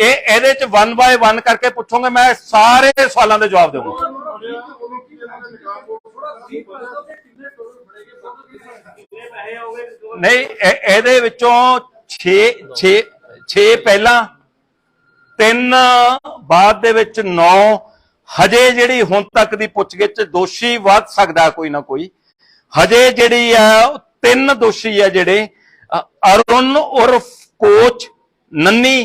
ਇਹ ਇਹਦੇ ਚ 1 ਬਾਏ 1 ਕਰਕੇ ਪੁੱਛੋਗੇ, ਮੈਂ ਸਾਰੇ ਸਵਾਲਾਂ ਦੇ ਜਵਾਬ ਦੇਵਾਂਗਾ। ਨਹੀਂ ਇਹਦੇ ਵਿੱਚੋਂ 6 6 6 ਪਹਿਲਾਂ, ਤਿੰਨ ਬਾਅਦ ਦੇ ਵਿੱਚ 9 ਹਜੇ ਜਿਹੜੀ ਹੁਣ ਤੱਕ ਦੀ ਪੁੱਛਗਿੱਛ ਦੋਸ਼ੀ ਵੱਧ ਸਕਦਾ ਕੋਈ ਨਾ ਕੋਈ। ਹਜੇ ਜਿਹੜੀ ਆ ਤਿੰਨ ਦੋਸ਼ੀ ਆ ਜਿਹੜੇ ਅਰੁਣ ਉਰਫ ਕੋਚ ਨੰਨੀ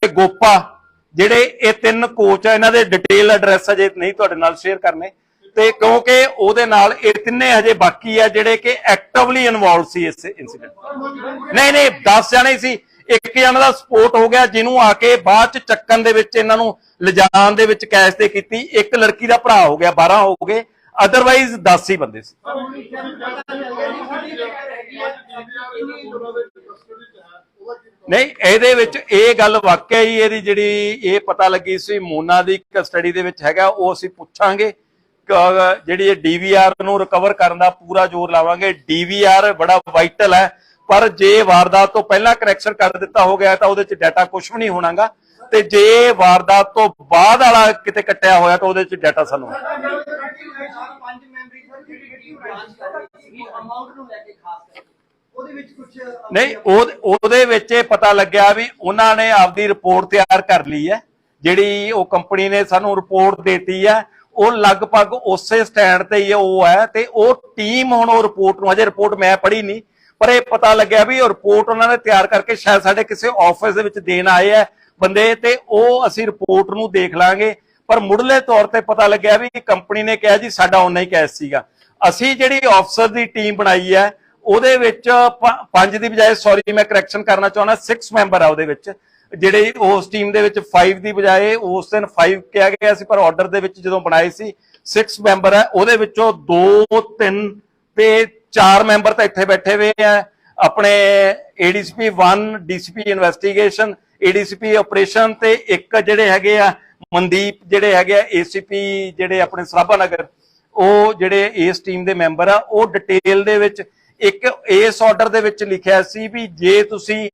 ਤੇ ਗੋਪਾ, ਜਿਹੜੇ ਇਹ ਤਿੰਨ ਕੋਚ ਆ, ਇਹਨਾਂ ਦੇ ਡਿਟੇਲ ਐਡਰੈਸ ਅਜੇ ਨਹੀਂ ਤੁਹਾਡੇ ਨਾਲ ਸ਼ੇਅਰ ਕਰਨੇ। ਤੇ ਕਿਉਂਕਿ ਉਹਦੇ ਨਾਲ ਇਹ ਤਿੰਨੇ ਹਜੇ ਬਾਕੀ ਆ, ਜਿਹੜੇ ਕਿ ਐਕਟਿਵਲੀ ਇਨਵੋਲਵ ਸੀ ਇਸ ਇਨਸੀਡੈਂਟ ਨਹੀਂ ਨਹੀਂ 10 ਜਣੇ ਸੀ। ਇੱਕ ਜਣੇ ਦਾ ਸਪੋਰਟ ਹੋ ਗਿਆ, ਜਿਹਨੂੰ ਆ ਕੇ ਬਾਅਦ ਚ ਚੱਕਣ ਦੇ ਵਿੱਚ ਇਹਨਾਂ ਨੂੰ ਲਿਜਾਣ ਦੇ ਵਿੱਚ ਕੈਸ਼ ਤੇ ਕੀਤੀ। ਇੱਕ ਲੜਕੀ ਦਾ ਭਰਾ ਹੋ ਗਿਆ 12 ਹੋ ਗਏ। ਅਦਰਵਾਈਜ਼ 10 ਹੀ ਬੰਦੇ ਸੀ। ਨਹੀਂ ਇਹਦੇ ਵਿੱਚ ਇਹ ਗੱਲ ਵਾਕਿਆ ਹੀ ਇਹਦੀ ਜਿਹੜੀ ਇਹ ਪਤਾ ਲੱਗੀ ਸੀ ਮੋਨਾ ਦੀ ਕਸਟਡੀ ਦੇ ਵਿੱਚ ਹੈਗਾ ਉਹ ਅਸੀਂ ਪੁੱਛਾਂਗੇ। ਕ- ਜਿਹੜੀ ਇਹ ਡੀਵੀਆਰ ਨੂੰ ਰਿਕਵਰ ਕਰਨ ਦਾ ਪੂਰਾ ਜ਼ੋਰ ਲਾਵਾਂਗੇ। ਡੀਵੀਆਰ ਬੜਾ ਵਾਈਟਲ ਹੈ ਪਰ ਜੇ ਵਾਰਦਾਤ ਤੋਂ ਪਹਿਲਾਂ ਕਰੈਕਸ਼ਨ ਕਰ ਦਿੱਤਾ ਹੋ ਗਿਆ ਤਾਂ ਉਹਦੇ ਚ ਡਾਟਾ ਕੁਝ ਵੀ ਨਹੀਂ ਹੋਣਾਗਾ। ਤੇ ਜੇ ਵਾਰਦਾਤ ਤੋਂ ਬਾਅਦ ਵਾਲਾ ਕਿਤੇ ਕੱਟਿਆ ਹੋਇਆ ਤਾਂ ਉਹਦੇ ਚ ਡਾਟਾ ਸਾਨੂੰ ਪੰਜ ਮੈਂਬਰੀ ਸਰ ਜਿਹੜੀ ਟੀਮ ਜਾਂਚ ਕਰ ਰਹੀ ਸੀ ਅਮਾਉਂਟ ਨੂੰ ਲੈ ਕੇ ਖਾਸ ਕਰਕੇ। ਉਹਦੇ ਵਿੱਚ ਕੁਝ ਨਹੀਂ ਉਹਦੇ ਵਿੱਚ ਇਹ ਪਤਾ ਲੱਗਿਆ ਵੀ ਉਹਨਾਂ ਨੇ ਆਪਦੀ ਰਿਪੋਰਟ ਤਿਆਰ ਕਰ ਲਈ ਹੈ। ਜਿਹੜੀ ਉਹ ਕੰਪਨੀ ਨੇ ਸਾਨੂੰ ਰਿਪੋਰਟ ਦਿੱਤੀ ਹੈ, ਉਹ ਲਗਭਗ ਉਸੇ ਸਟੈਂਡ ਤੇ ਹੀ ਉਹ ਹੈ ਤੇ ਉਹ ਟੀਮ ਹੁਣ ਉਹ ਰਿਪੋਰਟ ਨੂੰ, ਅਜੇ ਰਿਪੋਰਟ ਮੈਂ ਪੜ੍ਹੀ ਨਹੀਂ, ਪਰ ਇਹ ਪਤਾ ਲੱਗਿਆ ਵੀ ਉਹ ਰਿਪੋਰਟ ਉਹਨਾਂ ਨੇ ਤਿਆਰ ਕਰਕੇ ਸ਼ਾਇਦ ਸਾਡੇ ਕਿਸੇ ਆਫਿਸ ਦੇ ਵਿੱਚ ਦੇਣ ਆਏ ਆ ਬੰਦੇ ਤੇ ਉਹ ਅਸੀਂ ਰਿਪੋਰਟ ਨੂੰ ਦੇਖ ਲਾਂਗੇ। ਪਰ ਮੁੱਢਲੇ ਤੌਰ ਤੇ ਪਤਾ ਲੱਗਿਆ ਵੀ ਕੰਪਨੀ ਨੇ ਕਿਹਾ ਜੀ, ਸਾਡਾ ਉਹਨਾਂ ਹੀ ਕੈਸ਼ ਸੀਗਾ। ਅਸੀਂ ਜਿਹੜੀ ਆਫਸਰ ਦੀ ਟੀਮ ਬਣਾਈ ਹੈ ਉਹਦੇ ਵਿੱਚ ਪੰਜ ਦੀ ਬਜਾਏ ਸੌਰੀ ਮੈਂ ਕਰੈਕਸ਼ਨ ਕਰਨਾ ਚਾਹੁੰਦਾ 6 ਮੈਂਬਰ ਆ ਉਹਦੇ ਵਿੱਚ। ਜਿਹੜੇ ਉਸ ਟੀਮ ਦੇ ਵਿੱਚ 5 ਦੀ ਬਜਾਏ, ਉਸ ਦਿਨ 5 ਕਿਹਾ ਗਿਆ ਸੀ, ਪਰ ਆਰਡਰ ਦੇ ਵਿੱਚ ਜਦੋਂ ਬਣਾਏ ਸੀ 6 ਮੈਂਬਰ ਹੈ ਉਹਦੇ ਵਿੱਚੋਂ 2 3 ਤੇ 4 ਮੈਂਬਰ ਤਾਂ ਇੱਥੇ ਬੈਠੇ ਹੋਏ ਆ। ਆਪਣੇ ADCP 1 DCP investigation ADCP operation ਤੇ ਇੱਕ ਜਿਹੜੇ ਹੈਗੇ ਆ, ਮਨਦੀਪ ਜਿਹੜੇ ਹੈਗੇ ਆ ਏਸੀਪੀ ਜਿਹੜੇ ਆਪਣੇ ਸਰਾਭਾ ਨਗਰ, ਉਹ ਜਿਹੜੇ ਇਸ ਟੀਮ ਦੇ ਮੈਂਬਰ ਆ, ਉਹ ਡਿਟੇਲ ਦੇ ਵਿੱਚ ਇੱਕ ਇਸ ਆਰਡਰ ਦੇ ਵਿੱਚ ਲਿਖਿਆ ਸੀ ਵੀ ਜੇ ਤੁਸੀਂ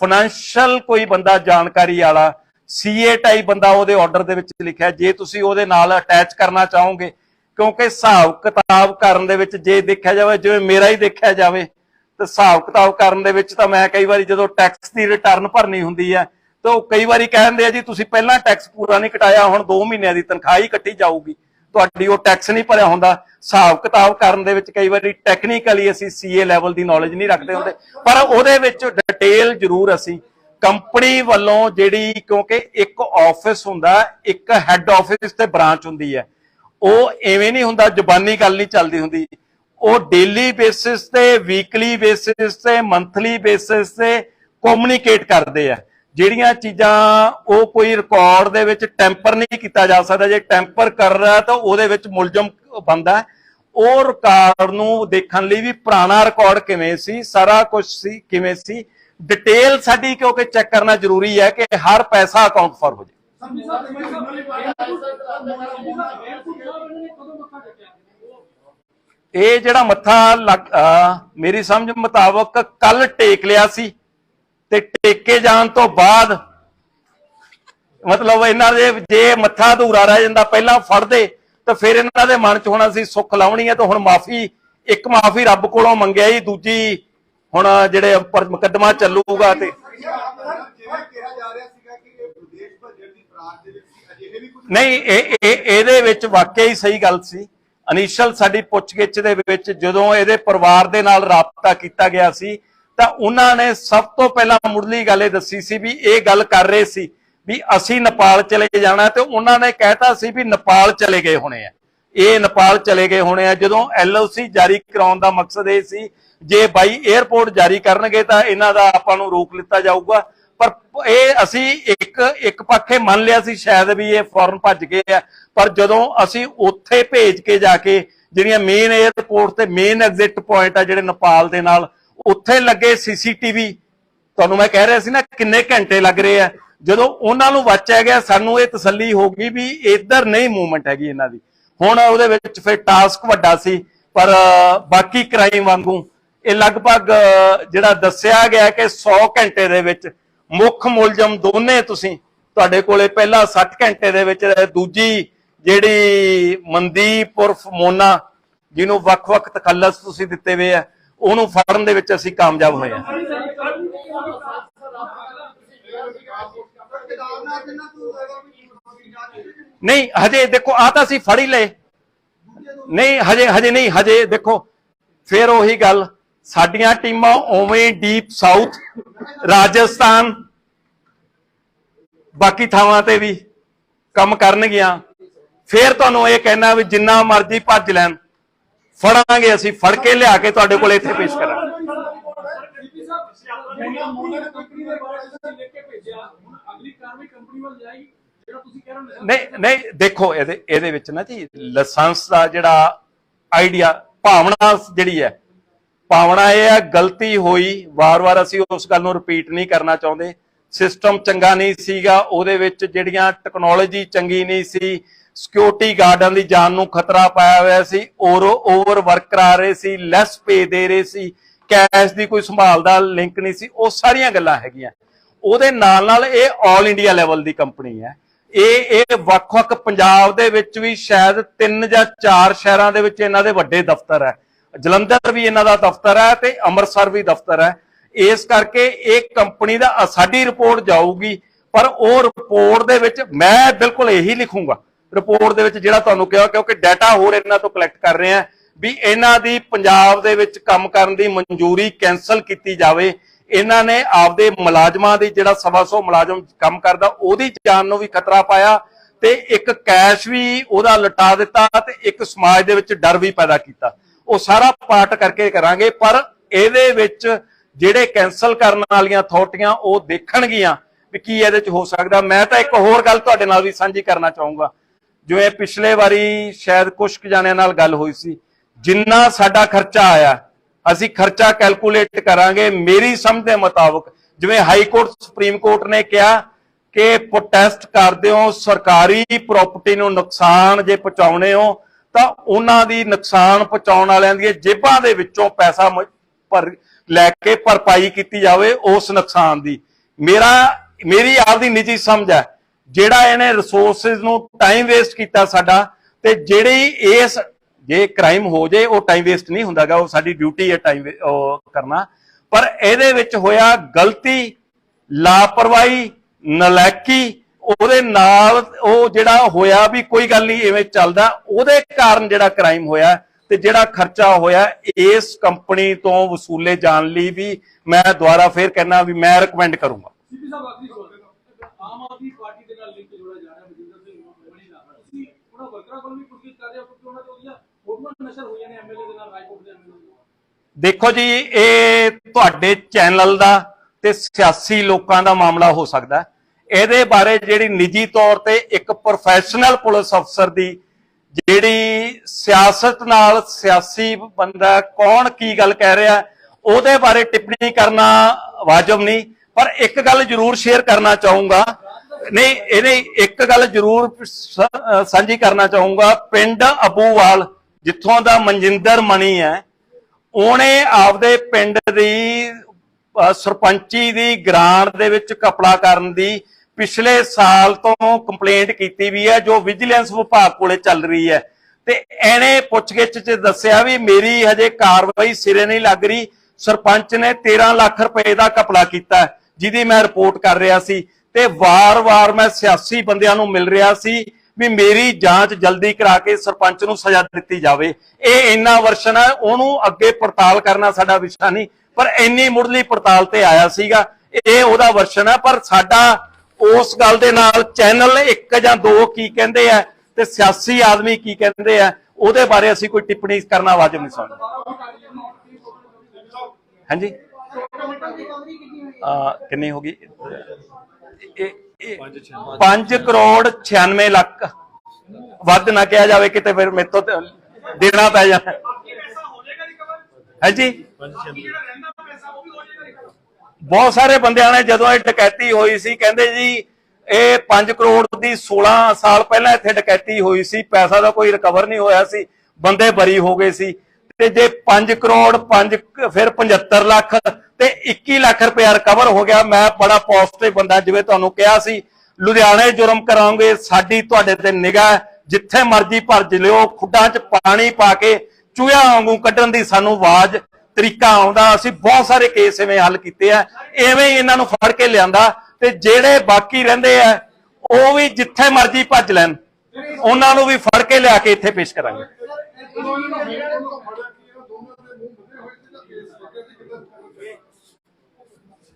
ਫਾਈਨੈਂਸ਼ੀਅਲ ਕੋਈ ਬੰਦਾ ਜਾਣਕਾਰੀ ਵਾਲਾ ਸੀਏ ਟਾਈਪ ਬੰਦਾ ਉਹਦੇ ਆਰਡਰ ਦੇ ਵਿੱਚ ਲਿਖਿਆ, ਜੇ ਤੁਸੀਂ ਉਹਦੇ ਨਾਲ ਅਟੈਚ ਕਰਨਾ ਚਾਹੋਗੇ, ਕਿਉਂਕਿ ਹਿਸਾਬ ਕਿਤਾਬ ਕਰਨ ਦੇ ਵਿੱਚ ਜੇ ਦੇਖਿਆ ਜਾਵੇ, ਜਿਵੇਂ ਮੇਰਾ ਹੀ ਦੇਖਿਆ ਜਾਵੇ, ਤੇ ਹਿਸਾਬ ਕਿਤਾਬ ਕਰਨ ਦੇ ਵਿੱਚ ਤਾਂ ਮੈਂ ਕਈ ਵਾਰੀ ਜਦੋਂ ਟੈਕਸ ਦੀ ਰਿਟਰਨ ਭਰਨੀ ਹੁੰਦੀ ਹੈ, ਤਾਂ ਉਹ ਕਈ ਵਾਰੀ ਕਹਿੰਦੇ ਆ ਜੀ, ਤੁਸੀਂ ਪਹਿਲਾਂ ਟੈਕਸ ਪੂਰਾ ਨਹੀਂ ਕਟਾਇਆ, ਹੁਣ 2 ਮਹੀਨਿਆਂ ਦੀ ਤਨਖਾਹ ਹੀ ਕੱਟੀ ਜਾਊਗੀ। ਤੁਹਾਡੀ ਉਹ ਟੈਕਸ ਨਹੀਂ ਭਰਿਆ ਹੁੰਦਾ, ਹਿਸਾਬ ਕਿਤਾਬ ਕਰਨ ਦੇ ਵਿੱਚ ਕਈ ਵਾਰੀ ਟੈਕਨੀਕਲੀ ਅਸੀਂ ਸੀਏ ਲੈਵਲ ਦੀ ਨੌਲੇਜ ਨਹੀਂ ਰੱਖਦੇ ਹੁੰਦੇ, ਪਰ ਉਹਦੇ ਵਿੱਚ ਡਿਟੇਲ ਜ਼ਰੂਰ ਅਸੀਂ ਕੰਪਨੀ ਵੱਲੋਂ ਜਿਹੜੀ ਕਿਉਂਕਿ ਇੱਕ ਆਫਿਸ ਹੁੰਦਾ, ਇੱਕ ਹੈੱਡ ਆਫਿਸ ਤੇ ਬ੍ਰਾਂਚ ਹੁੰਦੀ ਹੈ, ਉਹ ਐਵੇਂ ਨਹੀਂ ਹੁੰਦਾ, ਜਬਾਨੀ ਗੱਲ ਨਹੀਂ ਚੱਲਦੀ ਹੁੰਦੀ, ਉਹ ਡੇਲੀ ਬੇਸਿਸ ਤੇ ਵੀਕਲੀ ਬੇਸਿਸ ਤੇ ਮੰਥਲੀ ਬੇਸਿਸ ਤੇ ਕਮਿਊਨੀਕੇਟ ਕਰਦੇ ਆ। ਜਿਹੜੀਆਂ ਚੀਜ਼ਾਂ ਉਹ ਕੋਈ ਰਿਕਾਰਡ ਦੇ ਵਿੱਚ ਟੈਂਪਰ ਨਹੀਂ ਕੀਤਾ ਜਾ ਸਕਦਾ ਜੇ ਟੈਂਪਰ ਕਰ ਰਿਹਾ ਤਾਂ ਉਹਦੇ ਵਿੱਚ ਮੁਲਜ਼ਮ ਬੰਦਾ ਉਹ ਰਿਕਾਰਡ ਨੂੰ ਦੇਖਣ ਲਈ ਵੀ ਪੁਰਾਣਾ ਰਿਕਾਰਡ ਕਿਵੇਂ ਸੀ ਸਾਰਾ ਕੁਝ ਸੀ ਕਿਵੇਂ ਸੀ? ਡਿਟੇਲ ਸਾਡੀ ਕਿਉਂਕਿ ਚੈੱਕ ਕਰਨਾ ਜ਼ਰੂਰੀ ਹੈ ਕਿ ਹਰ ਪੈਸਾ ਅਕਾਊਂਟ ਫਾਰ ਹੋ ਜਾਏ। ਇਹ ਜਿਹੜਾ ਮੱਥਾ ਮੇਰੀ ਸਮਝ ਮੁਤਾਬਕ ਕੱਲ ਟੇਕ ਲਿਆ ਸੀ। ਤੇ ਟੇਕੇ ਜਾਣ ਤੋਂ ਬਾਅਦ ਮਤਲਬ ਇਹਨਾਂ ਦੇ ਜੇ ਮੱਥਾ ਅਧੂਰਾ ਰਹਿ ਜਾਂਦਾ, ਪਹਿਲਾਂ ਫੜਦੇ, ਤਾਂ ਫਿਰ ਇਹਨਾਂ ਦੇ ਮਨ 'ਚ ਹੋਣਾ ਸੀ ਸੁੱਖ ਲਾਉਣੀ ਹੈ ਤਾਂ ਹੁਣ ਮਾਫੀ, ਇੱਕ ਮਾਫੀ ਰੱਬ ਕੋਲੋਂ ਮੰਗਿਆ ਹੀ ਦੂਜੀ ਹੁਣ ਜਿਹੜੇ ਮੁਕੱਦਮਾ ਚੱਲੂਗਾ ਤੇ ਨਹੀਂ ਇਹ, ਇਹਦੇ ਵਿੱਚ ਵਾਕਿਆ ਹੀ ਸਹੀ ਗੱਲ ਸੀ। ਅਨੀਸ਼ਲ ਸਾਡੀ ਪੁੱਛਗਿੱਛ ਦੇ ਵਿੱਚ ਜਦੋਂ ਇਹਦੇ ਪਰਿਵਾਰ ਦੇ ਨਾਲ ਰਾਬਤਾ ਕੀਤਾ ਗਿਆ ਸੀ ਤਾਂ ਉਹਨਾਂ ਨੇ ਸਭ ਤੋਂ ਪਹਿਲਾਂ ਮੁੱਢਲੀ ਗੱਲ ਇਹ ਦੱਸੀ ਸੀ ਵੀ ਇਹ ਗੱਲ ਕਰ ਰਹੇ ਸੀ ਵੀ ਅਸੀਂ ਨੇਪਾਲ ਚਲੇ ਜਾਣਾ ਤੇ ਉਹਨਾਂ ਨੇ ਕਹਿਤਾ ਸੀ ਵੀ ਨੇਪਾਲ ਚਲੇ ਗਏ ਹੋਣੇ ਆ। ਇਹ ਨੇਪਾਲ ਚਲੇ ਗਏ ਹੋਣੇ ਆ। ਜਦੋਂ ਐਲਓਸੀ ਜਾਰੀ ਕਰਾਉਣ ਦਾ ਮਕਸਦ ਇਹ ਸੀ, ਜੇ ਬਾਈ 에ਅਰਪੋਰਟ ਜਾਰੀ ਕਰਨਗੇ ਤਾਂ ਇਹਨਾਂ ਦਾ ਆਪਾਂ ਨੂੰ ਰੋਕ ਲਿੱਤਾ ਜਾਊਗਾ। ਪਰ ਇਹ ਅਸੀਂ ਇੱਕ ਇੱਕ ਪੱਖੇ ਮੰਨ ਲਿਆ ਸੀ ਸ਼ਾਇਦ ਵੀ ਇਹ ਫੌਰਨ ਭੱਜ ਗਏ ਆ। ਪਰ ਜਦੋਂ ਅਸੀਂ ਉੱਥੇ ਭੇਜ ਕੇ ਜਾ ਕੇ ਜਿਹੜੀਆਂ ਮੇਨ 에ਅਰਪੋਰਟ ਤੇ ਮੇਨ ਐਗਜ਼ਿਟ ਪੁਆਇੰਟ ਆ ਜਿਹੜੇ ਨੇਪਾਲ ਦੇ ਨਾਲ ਉੱਥੇ ਲੱਗੇ ਸੀਸੀਟੀਵੀ। ਤੁਹਾਨੂੰ ਮੈਂ ਕਹਿ ਰਿਹਾ ਸੀ ਨਾ, ਕਿੰਨੇ ਘੰਟੇ ਲੱਗ ਰਹੇ ਆ। ਜਦੋਂ ਉਹਨਾਂ ਨੂੰ ਵਾਚਿਆ ਗਿਆ, ਸਾਨੂੰ ਇਹ ਤਸੱਲੀ ਹੋ ਗਈ ਵੀ ਇੱਧਰ ਨਹੀਂ ਮੂਵਮੈਂਟ ਹੈਗੀ ਇਹਨਾਂ ਦੀ। ਹੁਣ ਉਹਦੇ ਵਿੱਚ ਫਿਰ ਟਾਸਕ ਵੱਡਾ ਸੀ, ਪਰ ਬਾਕੀ ਕ੍ਰਾਈਮ ਵਾਂਗੂ ਇਹ ਲਗਭਗ ਜਿਹੜਾ ਦੱਸਿਆ ਗਿਆ ਕਿ 100 ਘੰਟੇ ਦੇ ਵਿੱਚ ਮੁੱਖ ਮੁਲਜ਼ਮ ਦੋਨੇ ਤੁਸੀਂ, ਤੁਹਾਡੇ ਕੋਲੇ ਪਹਿਲਾ 60 ਘੰਟੇ ਦੇ ਵਿੱਚ ਦੂਜੀ ਜਿਹੜੀ ਮਨਦੀਪ ਉਰਫ ਮੋਨਾ, ਜਿਹਨੂੰ ਵੱਖ-ਵੱਖ ਤਖੱਲਸ ਤੁਸੀਂ ਦਿੱਤੇ ਹੋਏ ਆ ਉਹਨੂੰ ਫੜਨ ਦੇ ਵਿੱਚ ਅਸੀਂ ਕਾਮਯਾਬ ਹੋਏ ਹਾਂ। ਨਹੀਂ, ਹਜੇ ਦੇਖੋ ਆ ਤਾਂ ਅਸੀਂ ਫੜ ਹੀ ਲਏ। ਨਹੀਂ, ਹਜੇ ਹਜੇ ਨਹੀਂ, ਹਜੇ ਦੇਖੋ, ਫਿਰ ਉਹੀ ਗੱਲ, ਸਾਡੀਆਂ ਟੀਮਾਂ ਉਵੇਂ ਡੀਪ ਸਾਊਥ ਰਾਜਸਥਾਨ, ਬਾਕੀ ਥਾਵਾਂ ਤੇ ਵੀ ਕੰਮ ਕਰਨਗੀਆਂ। ਫਿਰ ਤੁਹਾਨੂੰ ਇਹ ਕਹਿਣਾ ਵੀ ਜਿੰਨਾ ਮਰਜ਼ੀ ਭੱਜ ਲੈਣ। ਫੜਾਂਗੇ ਅਸੀਂ, ਫੜ ਕੇ ਲਿਆ ਕੇ ਤੁਹਾਡੇ ਕੋਲ ਇੱਥੇ ਪੇਸ਼ ਕਰਾਂਗੇ। ਨਹੀਂ ਨਹੀਂ, ਦੇਖੋ, ਇਹਦੇ ਇਹਦੇ ਵਿੱਚ ਨਾ ਜੀ, ਲਾਇਸੈਂਸ ਦਾ ਜਿਹੜਾ ਆਈਡੀਆ, ਭਾਵਨਾ ਜਿਹੜੀ ਹੈ, ਭਾਵਨਾ ਇਹ ਹੈ, ਗਲਤੀ ਹੋਈ, ਵਾਰ-ਵਾਰ ਅਸੀਂ ਉਸ ਗੱਲ ਨੂੰ ਰਿਪੀਟ ਨਹੀਂ ਕਰਨਾ ਚਾਹੁੰਦੇ। ਸਿਸਟਮ ਚੰਗਾ ਨਹੀਂ ਸੀਗਾ, ਉਹਦੇ ਵਿੱਚ ਜਿਹੜੀਆਂ ਟੈਕਨੋਲੋਜੀ ਚੰਗੀ ਨਹੀਂ ਸੀ ਸਿਕਿਉਰਿਟੀ ਗਾਰਡਾਂ ਦੀ ਜਾਨ ਨੂੰ ਖਤਰਾ ਪਾਇਆ ਹੋਇਆ ਸੀ, ਔਰ ਓਵਰ ਵਰਕ ਕਰਾ ਰਹੇ ਸੀ ਲੈਸ ਪੇ ਦੇ ਰਹੇ ਸੀ ਕੈਸ਼ ਦੀ ਕੋਈ ਸੰਭਾਲ ਦਾ ਲਿੰਕ ਨਹੀਂ ਸੀ, ਉਹ ਸਾਰੀਆਂ ਗੱਲਾਂ ਹੈਗੀਆਂ। ਉਹਦੇ ਨਾਲ ਨਾਲ ਇਹ 올 ਇੰਡੀਆ ਲੈਵਲ ਦੀ ਕੰਪਨੀ ਹੈ। ਇਹ ਇਹ ਵੱਖ-ਵੱਖ ਪੰਜਾਬ ਦੇ ਵਿੱਚ ਵੀ ਸ਼ਾਇਦ ਤਿੰਨ ਜਾਂ ਚਾਰ ਸ਼ਹਿਰਾਂ ਦੇ ਵਿੱਚ ਇਹਨਾਂ ਦੇ ਵੱਡੇ ਦਫ਼ਤਰ ਹੈ। ਜਲੰਧਰ ਵੀ ਇਹਨਾਂ ਦਾ ਦਫ਼ਤਰ ਹੈ ਤੇ ਅੰਮ੍ਰਿਤਸਰ ਵੀ ਦਫ਼ਤਰ ਹੈ। ਇਸ ਕਰਕੇ ਇਹ ਕੰਪਨੀ ਦਾ, ਸਾਡੀ ਰਿਪੋਰਟ ਜਾਊਗੀ, ਪਰ ਉਹ ਰਿਪੋਰਟ ਦੇ ਵਿੱਚ ਮੈਂ ਬਿਲਕੁਲ ਇਹੀ ਲਿਖੂੰਗਾ। ਰਿਪੋਰਟ ਦੇ ਵਿੱਚ ਜਿਹੜਾ ਤੁਹਾਨੂੰ ਕਿਹਾ, ਕਿਉਂਕਿ ਡਾਟਾ ਹੋਰ ਇਹਨਾਂ ਤੋਂ ਕਲੈਕਟ ਕਰ ਰਹੇ ਆ ਵੀ ਇਹਨਾਂ ਦੀ ਪੰਜਾਬ ਦੇ ਵਿੱਚ ਕੰਮ ਕਰਨ ਦੀ ਮਨਜ਼ੂਰੀ ਕੈਨਸਲ ਕੀਤੀ ਜਾਵੇ। ਇਹਨਾਂ ਨੇ ਆਪਦੇ ਮੁਲਾਜ਼ਮਾਂ ਦੀ ਜਿਹੜਾ ਸਵਾ ਸੌ ਮੁਲਾਜ਼ਮ ਕੰਮ ਕਰਦਾ, ਉਹਦੀ ਜਾਨ ਨੂੰ ਵੀ ਖਤਰਾ ਪਾਇਆ ਤੇ ਇੱਕ ਕੈਸ਼ ਵੀ ਉਹਦਾ ਲਟਾ ਦਿੱਤਾ ਤੇ ਇੱਕ ਸਮਾਜ ਦੇ ਵਿੱਚ ਡਰ ਵੀ ਪੈਦਾ ਕੀਤਾ। ਉਹ ਸਾਰਾ ਪਾਰਟ ਕਰਕੇ ਕਰਾਂਗੇ, ਪਰ ਇਹਦੇ ਵਿੱਚ ਜਿਹੜੇ ਕੈਨਸਲ ਕਰਨ ਵਾਲੀਆਂ ਅਥਾਰਟੀਆਂ ਉਹ ਦੇਖਣਗੀਆਂ ਵੀ ਕੀ ਇਹਦੇ ਵਿੱਚ ਹੋ ਸਕਦਾ। ਮੈਂ ਤਾਂ ਇੱਕ ਹੋਰ ਗੱਲ ਤੁਹਾਡੇ ਨਾਲ ਵੀ ਸਾਂਝੀ ਕਰਨਾ ਚਾਹੂੰਗਾ। ਜਿਵੇਂ ਪਿਛਲੇ ਵਾਰੀ ਸ਼ਾਇਦ ਕੁਝ ਕੁ ਜਾਣਿਆਂ ਨਾਲ ਗੱਲ ਹੋਈ ਸੀ, ਜਿੰਨਾ ਸਾਡਾ ਖਰਚਾ ਆਇਆ, ਅਸੀਂ ਖਰਚਾ ਕੈਲਕੂਲੇਟ ਕਰਾਂਗੇ, ਮੇਰੀ ਸਮਝ ਦੇ ਮੁਤਾਬਕ, ਜਿਵੇਂ ਹਾਈ ਕੋਰਟ, ਸੁਪਰੀਮ ਕੋਰਟ ਨੇ ਕਿਹਾ ਕਿ ਪ੍ਰੋਟੈਸਟ ਕਰਦੇ ਹੋ, ਸਰਕਾਰੀ ਪ੍ਰਾਪਰਟੀ ਨੂੰ ਨੁਕਸਾਨ ਜੇ ਪਹੁੰਚਾਉਣੇ ਹੋ, ਤਾਂ ਉਹਨਾਂ ਦੀ ਨੁਕਸਾਨ ਪਹੁੰਚਾਉਣ ਵਾਲਿਆਂ ਦੀਆਂ ਜੇਬਾਂ ਦੇ ਵਿੱਚੋਂ ਪੈਸਾ ਮ- ਲੈ ਕੇ ਭਰਪਾਈ ਕੀਤੀ ਜਾਵੇ ਉਸ ਨੁਕਸਾਨ ਦੀ। ਮੇਰਾ, ਮੇਰੀ ਆਪਦੀ ਨਿੱਜੀ ਸਮਝ ਹੈ ਜਿਹੜਾ ਇਹਨੇ ਰਿਸੋਰਸਸ ਨੂੰ ਟਾਈਮ ਵੇਸਟ ਕੀਤਾ ਸਾਡਾ, ਤੇ ਜਿਹੜੀ ਇਸ ਜੇ ਕ੍ਰਾਈਮ ਹੋ ਜੇ, ਉਹ ਟਾਈਮ ਵੇਸਟ ਨਹੀਂ ਹੁੰਦਾਗਾ, ਉਹ ਸਾਡੀ ਡਿਊਟੀ ਹੈ ਟਾਈਮ ਕਰਨਾ। ਪਰ ਇਹਦੇ ਵਿੱਚ ਹੋਇਆ ਗਲਤੀ, ਲਾਪਰਵਾਹੀ, ਨਲਾਇਕੀ, ਉਹਦੇ ਨਾਲ ਉਹ ਜਿਹੜਾ ਹੋਇਆ ਵੀ ਕੋਈ ਗੱਲ ਨਹੀਂ, ਇਵੇਂ ਚੱਲਦਾ, ਉਹਦੇ ਕਾਰਨ ਜਿਹੜਾ ਕ੍ਰਾਈਮ ਹੋਇਆ ਤੇ ਜਿਹੜਾ ਖਰਚਾ ਹੋਇਆ, ਇਸ ਕੰਪਨੀ ਤੋਂ ਵਸੂਲੇ ਜਾਣ ਲਈ ਵੀ ਮੈਂ ਦੁਬਾਰਾ ਫੇਰ ਕਹਿਣਾ ਵੀ ਮੈਂ ਰეკਮੈਂਡ ਕਰੂੰਗਾ। ਆਮ ਆਦਮੀ ਪਾਰਟੀ ਦੇ ਨਾਲ ਲਿੰਕ ਜੋੜਿਆ ਜਾ ਰਿਹਾ ਬਜਿੰਦਰ ਸਿੰਘ ਮਣੀ ਨਾਲ ਤੁਸੀਂ ਉਹਨਾਂ ਵਰਕਰਾਂ ਕੋਲ ਵੀ ਪੁੱਛਗਿੱਛ ਕਰ ਰਹੇ ਹੋ ਕਿਉਂਕਿ ਉਹਨਾਂ ਦੇ ਉਹਦੀਆਂ ਫੋਟੋਆਂ ਨਸ਼ਰ ਹੋਈਆਂ ਨੇ ਐਮਐਲਏ ਦੇ ਨਾਲ, ਹਾਈਕੋਰਟ ਦੇ ਐਮਐਲਏ ਦੇਖੋ ਜੀ, ਇਹ ਤੁਹਾਡੇ ਚੈਨਲ ਦਾ ਤੇ ਸਿਆਸੀ ਲੋਕਾਂ ਦਾ ਮਾਮਲਾ ਹੋ ਸਕਦਾ ਇਹਦੇ ਬਾਰੇ ਜਿਹੜੀ ਨਿੱਜੀ ਤੌਰ ਤੇ ਇੱਕ ਪ੍ਰੋਫੈਸ਼ਨਲ ਪੁਲਿਸ ਅਫਸਰ ਦੀ ਜਿਹੜੀ ਸਿਆਸਤ ਨਾਲ ਸਿਆਸੀ ਬੰਦਾ ਕੌਣ ਕੀ ਗੱਲ ਕਹਿ ਰਿਹਾ ਉਹਦੇ ਬਾਰੇ ਟਿੱਪਣੀ ਕਰਨਾ ਵਾਜਬ ਨਹੀਂ। ਪਰ ਇੱਕ ਗੱਲ ਜ਼ਰੂਰ ਸ਼ੇਅਰ ਕਰਨਾ ਚਾਹੂੰਗਾ ਨਹੀਂ ਇਹਨੇ ਇੱਕ ਗੱਲ ਜ਼ਰੂਰ ਸਾਂਝੀ ਕਰਨਾ ਚਾਹੂੰਗਾ। ਪਿੰਡ ਅਬੂਵਾਲ, ਜਿੱਥੋਂ ਦਾ ਮਨਜਿੰਦਰ ਮਣੀ ਹੈ, ਉਹਨੇ ਆਪਦੇ ਪਿੰਡ ਦੀ ਸਰਪੰਚੀ ਦੀ ਗ੍ਰਾਂਟ ਦੇ ਵਿੱਚ ਕਪੜਾ ਕਰਨ ਦੀ ਪਿਛਲੇ ਸਾਲ ਤੋਂ ਕੰਪਲੇਂਟ ਕੀਤੀ ਵੀ ਹੈ, ਜੋ ਵਿਜੀਲੈਂਸ ਵਿਭਾਗ ਕੋਲੇ ਚੱਲ ਰਹੀ ਹੈ। ਤੇ ਇਹਨੇ ਪੁੱਛਗਿੱਛ 'ਚ ਦੱਸਿਆ ਵੀ ਮੇਰੀ ਹਜੇ ਕਾਰਵਾਈ ਸਿਰੇ ਨਹੀਂ ਲੱਗ ਰਹੀ। ਸਰਪੰਚ ਨੇ 13 ਲੱਖ ਰੁਪਏ ਦਾ ਕਪੜਾ ਕੀਤਾ, ਜਿਹਦੀ ਮੈਂ ਰਿਪੋਰਟ ਕਰ ਰਿਹਾ ਸੀ। ਤੇ ਵਾਰ-ਵਾਰ ਮੈਂ ਸਿਆਸੀ ਬੰਦਿਆਂ ਨੂੰ ਮਿਲ ਰਿਹਾ ਸੀ ਵੀ ਮੇਰੀ ਜਾਂਚ ਜਲਦੀ ਕਰਾ ਕੇ ਸਰਪੰਚ ਨੂੰ ਸਜ਼ਾ ਦਿੱਤੀ ਜਾਵੇ। ਇਹ ਇੰਨਾ ਵਰਸ਼ਨ ਹੈ ਉਹਨੂੰ ਅੱਗੇ ਪੜਤਾਲ ਕਰਨਾ ਸਾਡਾ ਵਿਸ਼ਾ ਨਹੀਂ ਪਰ ਇੰਨੀ ਮੁੱਢਲੀ ਪੜਤਾਲ ਤੇ ਆਇਆ ਸੀਗਾ। ਇਹ ਉਹਦਾ ਵਰਸ਼ਨ ਹੈ ਪਰ ਸਾਡਾ ਉਸ ਗੱਲ ਦੇ ਨਾਲ ਚੈਨਲ ਇੱਕ ਜਾਂ ਦੋ ਕੀ ਕਹਿੰਦੇ ਆ ਤੇ ਸਿਆਸੀ ਆਦਮੀ ਕੀ ਕਹਿੰਦੇ ਆ ਉਹਦੇ ਬਾਰੇ ਅਸੀਂ ਕੋਈ ਟਿੱਪਣੀ ਕਰਨਾ ਵਾਜਬ ਨਹੀਂ ਸਮਝਦੇ ਹਾਂਜੀ। ਆ ਕਿੰਨੀ ਹੋ ਗਈ? 5 ਕਰੋੜ 96 ਲੱਖ। ਵੱਧ ਨਾ ਕਿਹਾ ਜਾਵੇ ਕਿਤੇ ਫਿਰ ਮੇਰੇ ਤੋਂ ਦੇਣਾ ਪੈ ਜਾਣਾ ਹਾਂਜੀ ਬਹੁਤ ਸਾਰੇ ਬੰਦਿਆਂ ਨੇ ਜਦੋਂ ਇਹ ਡਕੈਤੀ ਹੋਈ ਸੀ, ਕਹਿੰਦੇ ਜੀ, ਇਹ 5 ਕਰੋੜ ਦੀ 16 ਸਾਲ ਪਹਿਲਾਂ ਇੱਥੇ ਡਕੈਤੀ ਹੋਈ ਸੀ, ਪੈਸਾ ਦਾ ਕੋਈ ਰਿਕਵਰ ਨਹੀਂ ਹੋਇਆ ਸੀ, ਬੰਦੇ ਬਰੀ ਹੋ ਗਏ ਸੀ। ਤੇ ਜੇ 5 ਕਰੋੜ 5 ਫਿਰ 75 ਲੱਖ ਤੇ 21 ਲੱਖ ਰੁਪਇਆ ਰਿਕਵਰ ਹੋ ਗਿਆ। ਮੈਂ ਬੜਾ ਪੋਜ਼ਿਟਿਵ ਬੰਦਾ, ਜਿਵੇਂ ਤੁਹਾਨੂੰ ਕਿਹਾ ਸੀ, ਲੁਧਿਆਣੇ ਜੁਰਮ ਕਰਾਉਂਗੇ, ਸਾਡੀ ਤੁਹਾਡੇ ਤੇ ਨਿਗਾਹ ਜਿੱਥੇ ਮਰਜ਼ੀ ਭਰਜ ਲਿਓ, ਖੁੱਡਾਂ 'ਚ ਪਾਣੀ ਪਾ ਕੇ ਚੂਹਿਆਂ ਵਾਂਗੂ ਕੱਢਣ ਦੀ ਸਾਨੂੰ ਆਵਾਜ਼, ਤਰੀਕਾ ਆਉਂਦਾ। ਅਸੀਂ ਬਹੁਤ ਸਾਰੇ ਕੇਸ ਐਵੇਂ ਹੱਲ ਕੀਤੇ ਆ। ਐਵੇਂ ਹੀ ਇਹਨਾਂ ਨੂੰ ਫੜ ਕੇ ਲਿਆਂਦਾ। ਤੇ ਜਿਹੜੇ ਬਾਕੀ ਰਹਿੰਦੇ ਆ, ਉਹ ਵੀ ਜਿੱਥੇ ਮਰਜ਼ੀ ਭੱਜ ਲੈਣ। ਉਹਨਾਂ ਨੂੰ ਵੀ ਫੜ ਕੇ ਲਿਆ ਕੇ ਇੱਥੇ ਪੇਸ਼ ਕਰਾਂਗੇ।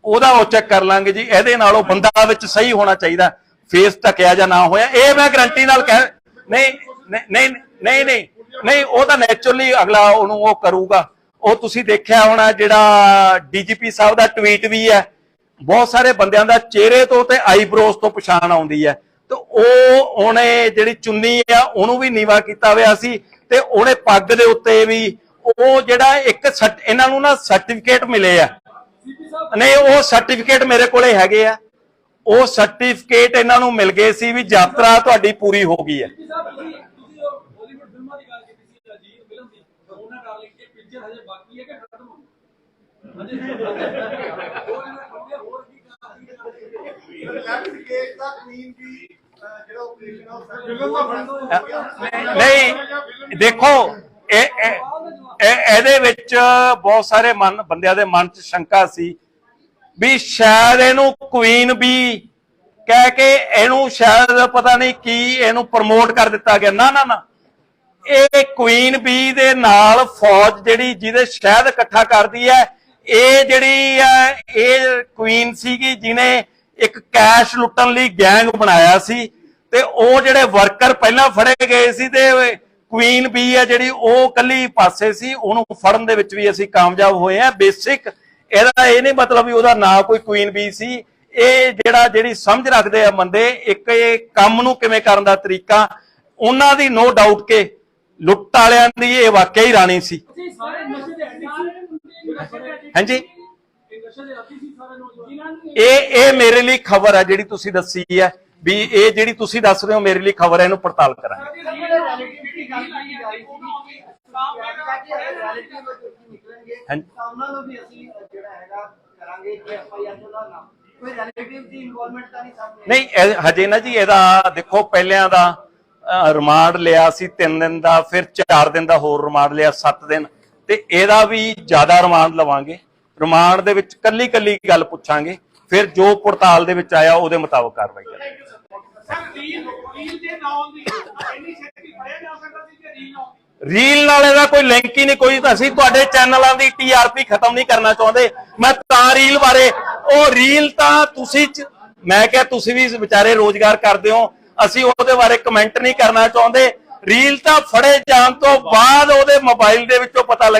ਉਹਦਾ ਉਹ ਚੈੱਕ ਕਰ ਲਾਂਗੇ ਜੀ, ਇਹਦੇ ਨਾਲੋਂ ਬੰਦਾ ਵਿੱਚ ਸਹੀ ਹੋਣਾ ਚਾਹੀਦਾ ਫੇਸ ਢਕਿਆ ਜਾਂ ਨਾ ਹੋਇਆ। ਇਹ ਮੈਂ ਗਰੰਟੀ ਨਾਲ ਕਹਿ ਨਹੀਂ ਨਹੀਂ ਨਹੀਂ ਨਹੀਂ ਨਹੀਂ ਉਹ ਤਾਂ ਨੇਚਰਲੀ ਅਗਲਾ ਉਹਨੂੰ ਉਹ ਕਰੂਗਾ। ਉਹ ਤੁਸੀਂ ਦੇਖਿਆ ਹੋਣਾ ਜਿਹੜਾ ਡੀਜੀਪੀ ਸਾਹਿਬ ਦਾ ਟਵੀਟ ਵੀ ਹੈ, ਬਹੁਤ ਸਾਰੇ ਬੰਦਿਆਂ ਦਾ ਚਿਹਰੇ ਤੋਂ ਤੇ ਆਈਬ੍ਰੋਸ ਤੋਂ ਪਛਾਣ ਆਉਂਦੀ ਹੈ। ਤੇ ਉਹ ਉਹਨੇ ਜਿਹੜੀ ਚੁੰਨੀ ਆ ਉਹਨੂੰ ਵੀ ਨੀਵਾ ਕੀਤਾ ਹੋਇਆ ਸੀ ਤੇ ਉਹਨੇ ਪੱਗ ਦੇ ਉੱਤੇ ਵੀ ਉਹ ਜਿਹੜਾ ਇੱਕ ਇਹਨਾਂ ਨੂੰ ਨਾ ਸਰਟੀਫਿਕੇਟ ਮਿਲੇ ਆ। ਨਹੀਂ ਉਹ ਸਰਟੀਫਿਕੇਟ ਮੇਰੇ ਕੋਲੇ ਹੈਗੇ ਆ। ਉਹ ਸਰਟੀਫਿਕੇਟ ਇਹਨਾਂ ਨੂੰ ਮਿਲ ਗਏ ਸੀ ਵੀ ਯਾਤਰਾ ਤੁਹਾਡੀ ਪੂਰੀ ਹੋ ਗਈ ਹੈ ਜੀ ਸਾਹਿਬ ਤੁਸੀਂ ਤੁਸੀਂ ਉਹ ਬਾਲੀਵੁੱਡ ਫਿਲਮਾਂ ਦੀ ਗੱਲ ਕੀਤੀ ਸੀ ਅਜੀਤ ਫਿਲਮ ਦੀ ਉਹਨਾਂ ਡਾਰਲਿੰਗ ਇਹ ਪਿਕਚਰ ਹਜੇ ਬਾਕੀ ਹੈ ਕਿ ਖਤਮ ਹੋ ਗਈ ਹਜੇ ਹੋਰ ਇਹਨਾਂ ਖੰਡੇ ਹੋਰ ਕੀ ਕਰਾਂਗੇ ਲੈਫਟ ਕੇਸ ਦਾ ਕਲੀਨ ਵੀ ਨਹੀਂ, ਦੇਖੋ, ਇਹ- ਇਹਦੇ ਵਿੱਚ ਬਹੁਤ ਸਾਰੇ ਮਨ, ਬੰਦਿਆਂ ਦੇ ਮਨ 'ਚ ਸ਼ੰਕਾ ਸੀ ਵੀ ਸ਼ਾਇਦ ਇਹਨੂੰ ਕੁਈਨ ਵੀ ਕਹਿ ਕੇ ਇਹਨੂੰ ਸ਼ਾਇਦ ਪਤਾ ਨਹੀਂ ਕੀ ਇਹਨੂੰ ਪ੍ਰਮੋਟ ਕਰ ਦਿੱਤਾ ਗਿਆ। ਨਾ ਨਾ ਨਾ। ਇਹ ਕੁਈਨ ਬੀ ਦੇ ਨਾਲ ਫੌਜ ਜਿਹੜੀ ਜਿਹਦੇ ਸ਼ਹਿਦ ਇਕੱਠਾ ਕਰਦੀ ਹੈ, ਇਹ ਜਿਹੜੀ ਹੈ, ਇਹ ਕੁਈਨ ਸੀਗੀ ਜਿਨੇ ਇੱਕ ਕੈਸ਼ ਲੁੱਟਣ ਲਈ ਗੈਂਗ ਬਣਾਇਆ ਸੀ ਤੇ ਉਹ ਜਿਹੜੇ ਵਰਕਰ ਪਹਿਲਾਂ ਫੜੇ ਗਏ ਸੀ ਤੇ ਕੁਈਨ ਬੀ ਹੈ ਜਿਹੜੀ ਉਹ ਕੱਲੀ ਪਾਸੇ ਸੀ ਉਹਨੂੰ ਫੜਨ ਦੇ ਵਿੱਚ ਵੀ ਅਸੀਂ ਕਾਮਯਾਬ ਹੋਏ ਆ ਬੇਸਿਕ ਇਹਦਾ ਇਹ ਨਹੀਂ ਮਤਲਬ ਵੀ ਉਹਦਾ ਨਾਂ ਕੋਈ ਕੁਈਨ ਬੀ ਸੀ। ਇਹ ਜਿਹੜਾ ਜਿਹੜੀ ਸਮਝ ਰੱਖਦੇ ਆ ਬੰਦੇ ਇੱਕ ਇਹ ਕੰਮ ਨੂੰ ਕਿਵੇਂ ਕਰਨ ਦਾ ਤਰੀਕਾ ਉਹਨਾਂ ਦੀ ਨੋ ਡਾਊਟ ਕਿ ਲੁੱਟ ਵਾਲਿਆਂ ਦੀ ਇਹ ਵਾਕਿਆ ਹੀ ਰਾਣੀ ਸੀ। ਹਾਂਜੀ? ਇਹ ਇਹ ਮੇਰੇ ਲਈ ਖਬਰ ਹੈ ਜਿਹੜੀ ਤੁਸੀਂ ਦੱਸੀ ਹੈ ਵੀ ਇਹ ਜਿਹੜੀ ਤੁਸੀਂ ਦੱਸ ਰਹੇ ਹੋ ਮੇਰੇ ਲਈ ਖਬਰ ਹੈ ਇਹਨੂੰ ਪੜਤਾਲ ਕਰਾਂਗੇ। ਨਹੀਂ ਹਜੇ ਨਾ ਜੀ ਇਹਦਾ ਦੇਖੋ, ਪਹਿਲਿਆਂ ਦਾ ਰਿਮਾਂਡ ਲਿਆ ਸੀ 3 ਦਿਨ ਦਾ, ਫਿਰ 4 ਦਿਨ ਦਾ ਹੋਰ ਰਿਮਾਂਡ ਲਿਆ 7 ਦਿਨ। ਤੇ ਇਹਦਾ ਵੀ ਜ਼ਿਆਦਾ ਰਿਮਾਂਡ ਲਵਾਂਗੇ। ਰਿਮਾਂਡ ਦੇ ਵਿੱਚ ਕੱਲੀ ਕੱਲੀ ਗੱਲ ਪੁੱਛਾਂਗੇ ਫਿਰ ਜੋ ਪੜਤਾਲ ਦੇ ਵਿੱਚ ਆਇਆ ਉਹਦੇ ਮੁਤਾਬਕ ਕਾਰਵਾਈ ਕਰਾਂਗੇ। ਸਰ ਰੀਲ ਰੀਲ ਦੇ ਨਾਮ ਦੀ ਇੰਨੀ ਛੇਤੀ ਫੜਿਆ ਜਾ ਸਕਦਾ ਸੀ ਕਿ ਰੀਲ ਆਉਂਦੀ ਰੀਲ ਨਾਲ ਇਹਦਾ ਕੋਈ ਲਿੰਕ ਹੀ ਨਹੀਂ ਕੋਈ ਅਸੀਂ ਤੁਹਾਡੇ ਚੈਨਲਾਂ ਦੀ ਟੀਆਰਪੀ ਖਤਮ ਨਹੀਂ ਕਰਨਾ ਚਾਹੁੰਦੇ। ਮੈਂ ਤਾਂ ਰੀਲ ਬਾਰੇ ਉਹ ਰੀਲ ਤਾਂ ਤੁਸੀਂ ਮੈਂ ਕਿਹਾ ਤੁਸੀਂ ਵੀ ਵਿਚਾਰੇ ਰੋਜ਼ਗਾਰ ਕਰਦੇ ਹੋ ਅਸੀਂ ਉਹਦੇ ਬਾਰੇ ਕਮੈਂਟ ਨਹੀਂ ਕਰਨਾ ਚਾਹੁੰਦੇ। ਰੀਲ ਤਾਂ ਫੜੇ ਜਾਣ ਤੋਂ ਬਾਅਦ ਉਹਦੇ ਮੋਬਾਈਲ ਦੇ ਵਿੱਚੋਂ ਪਤਾ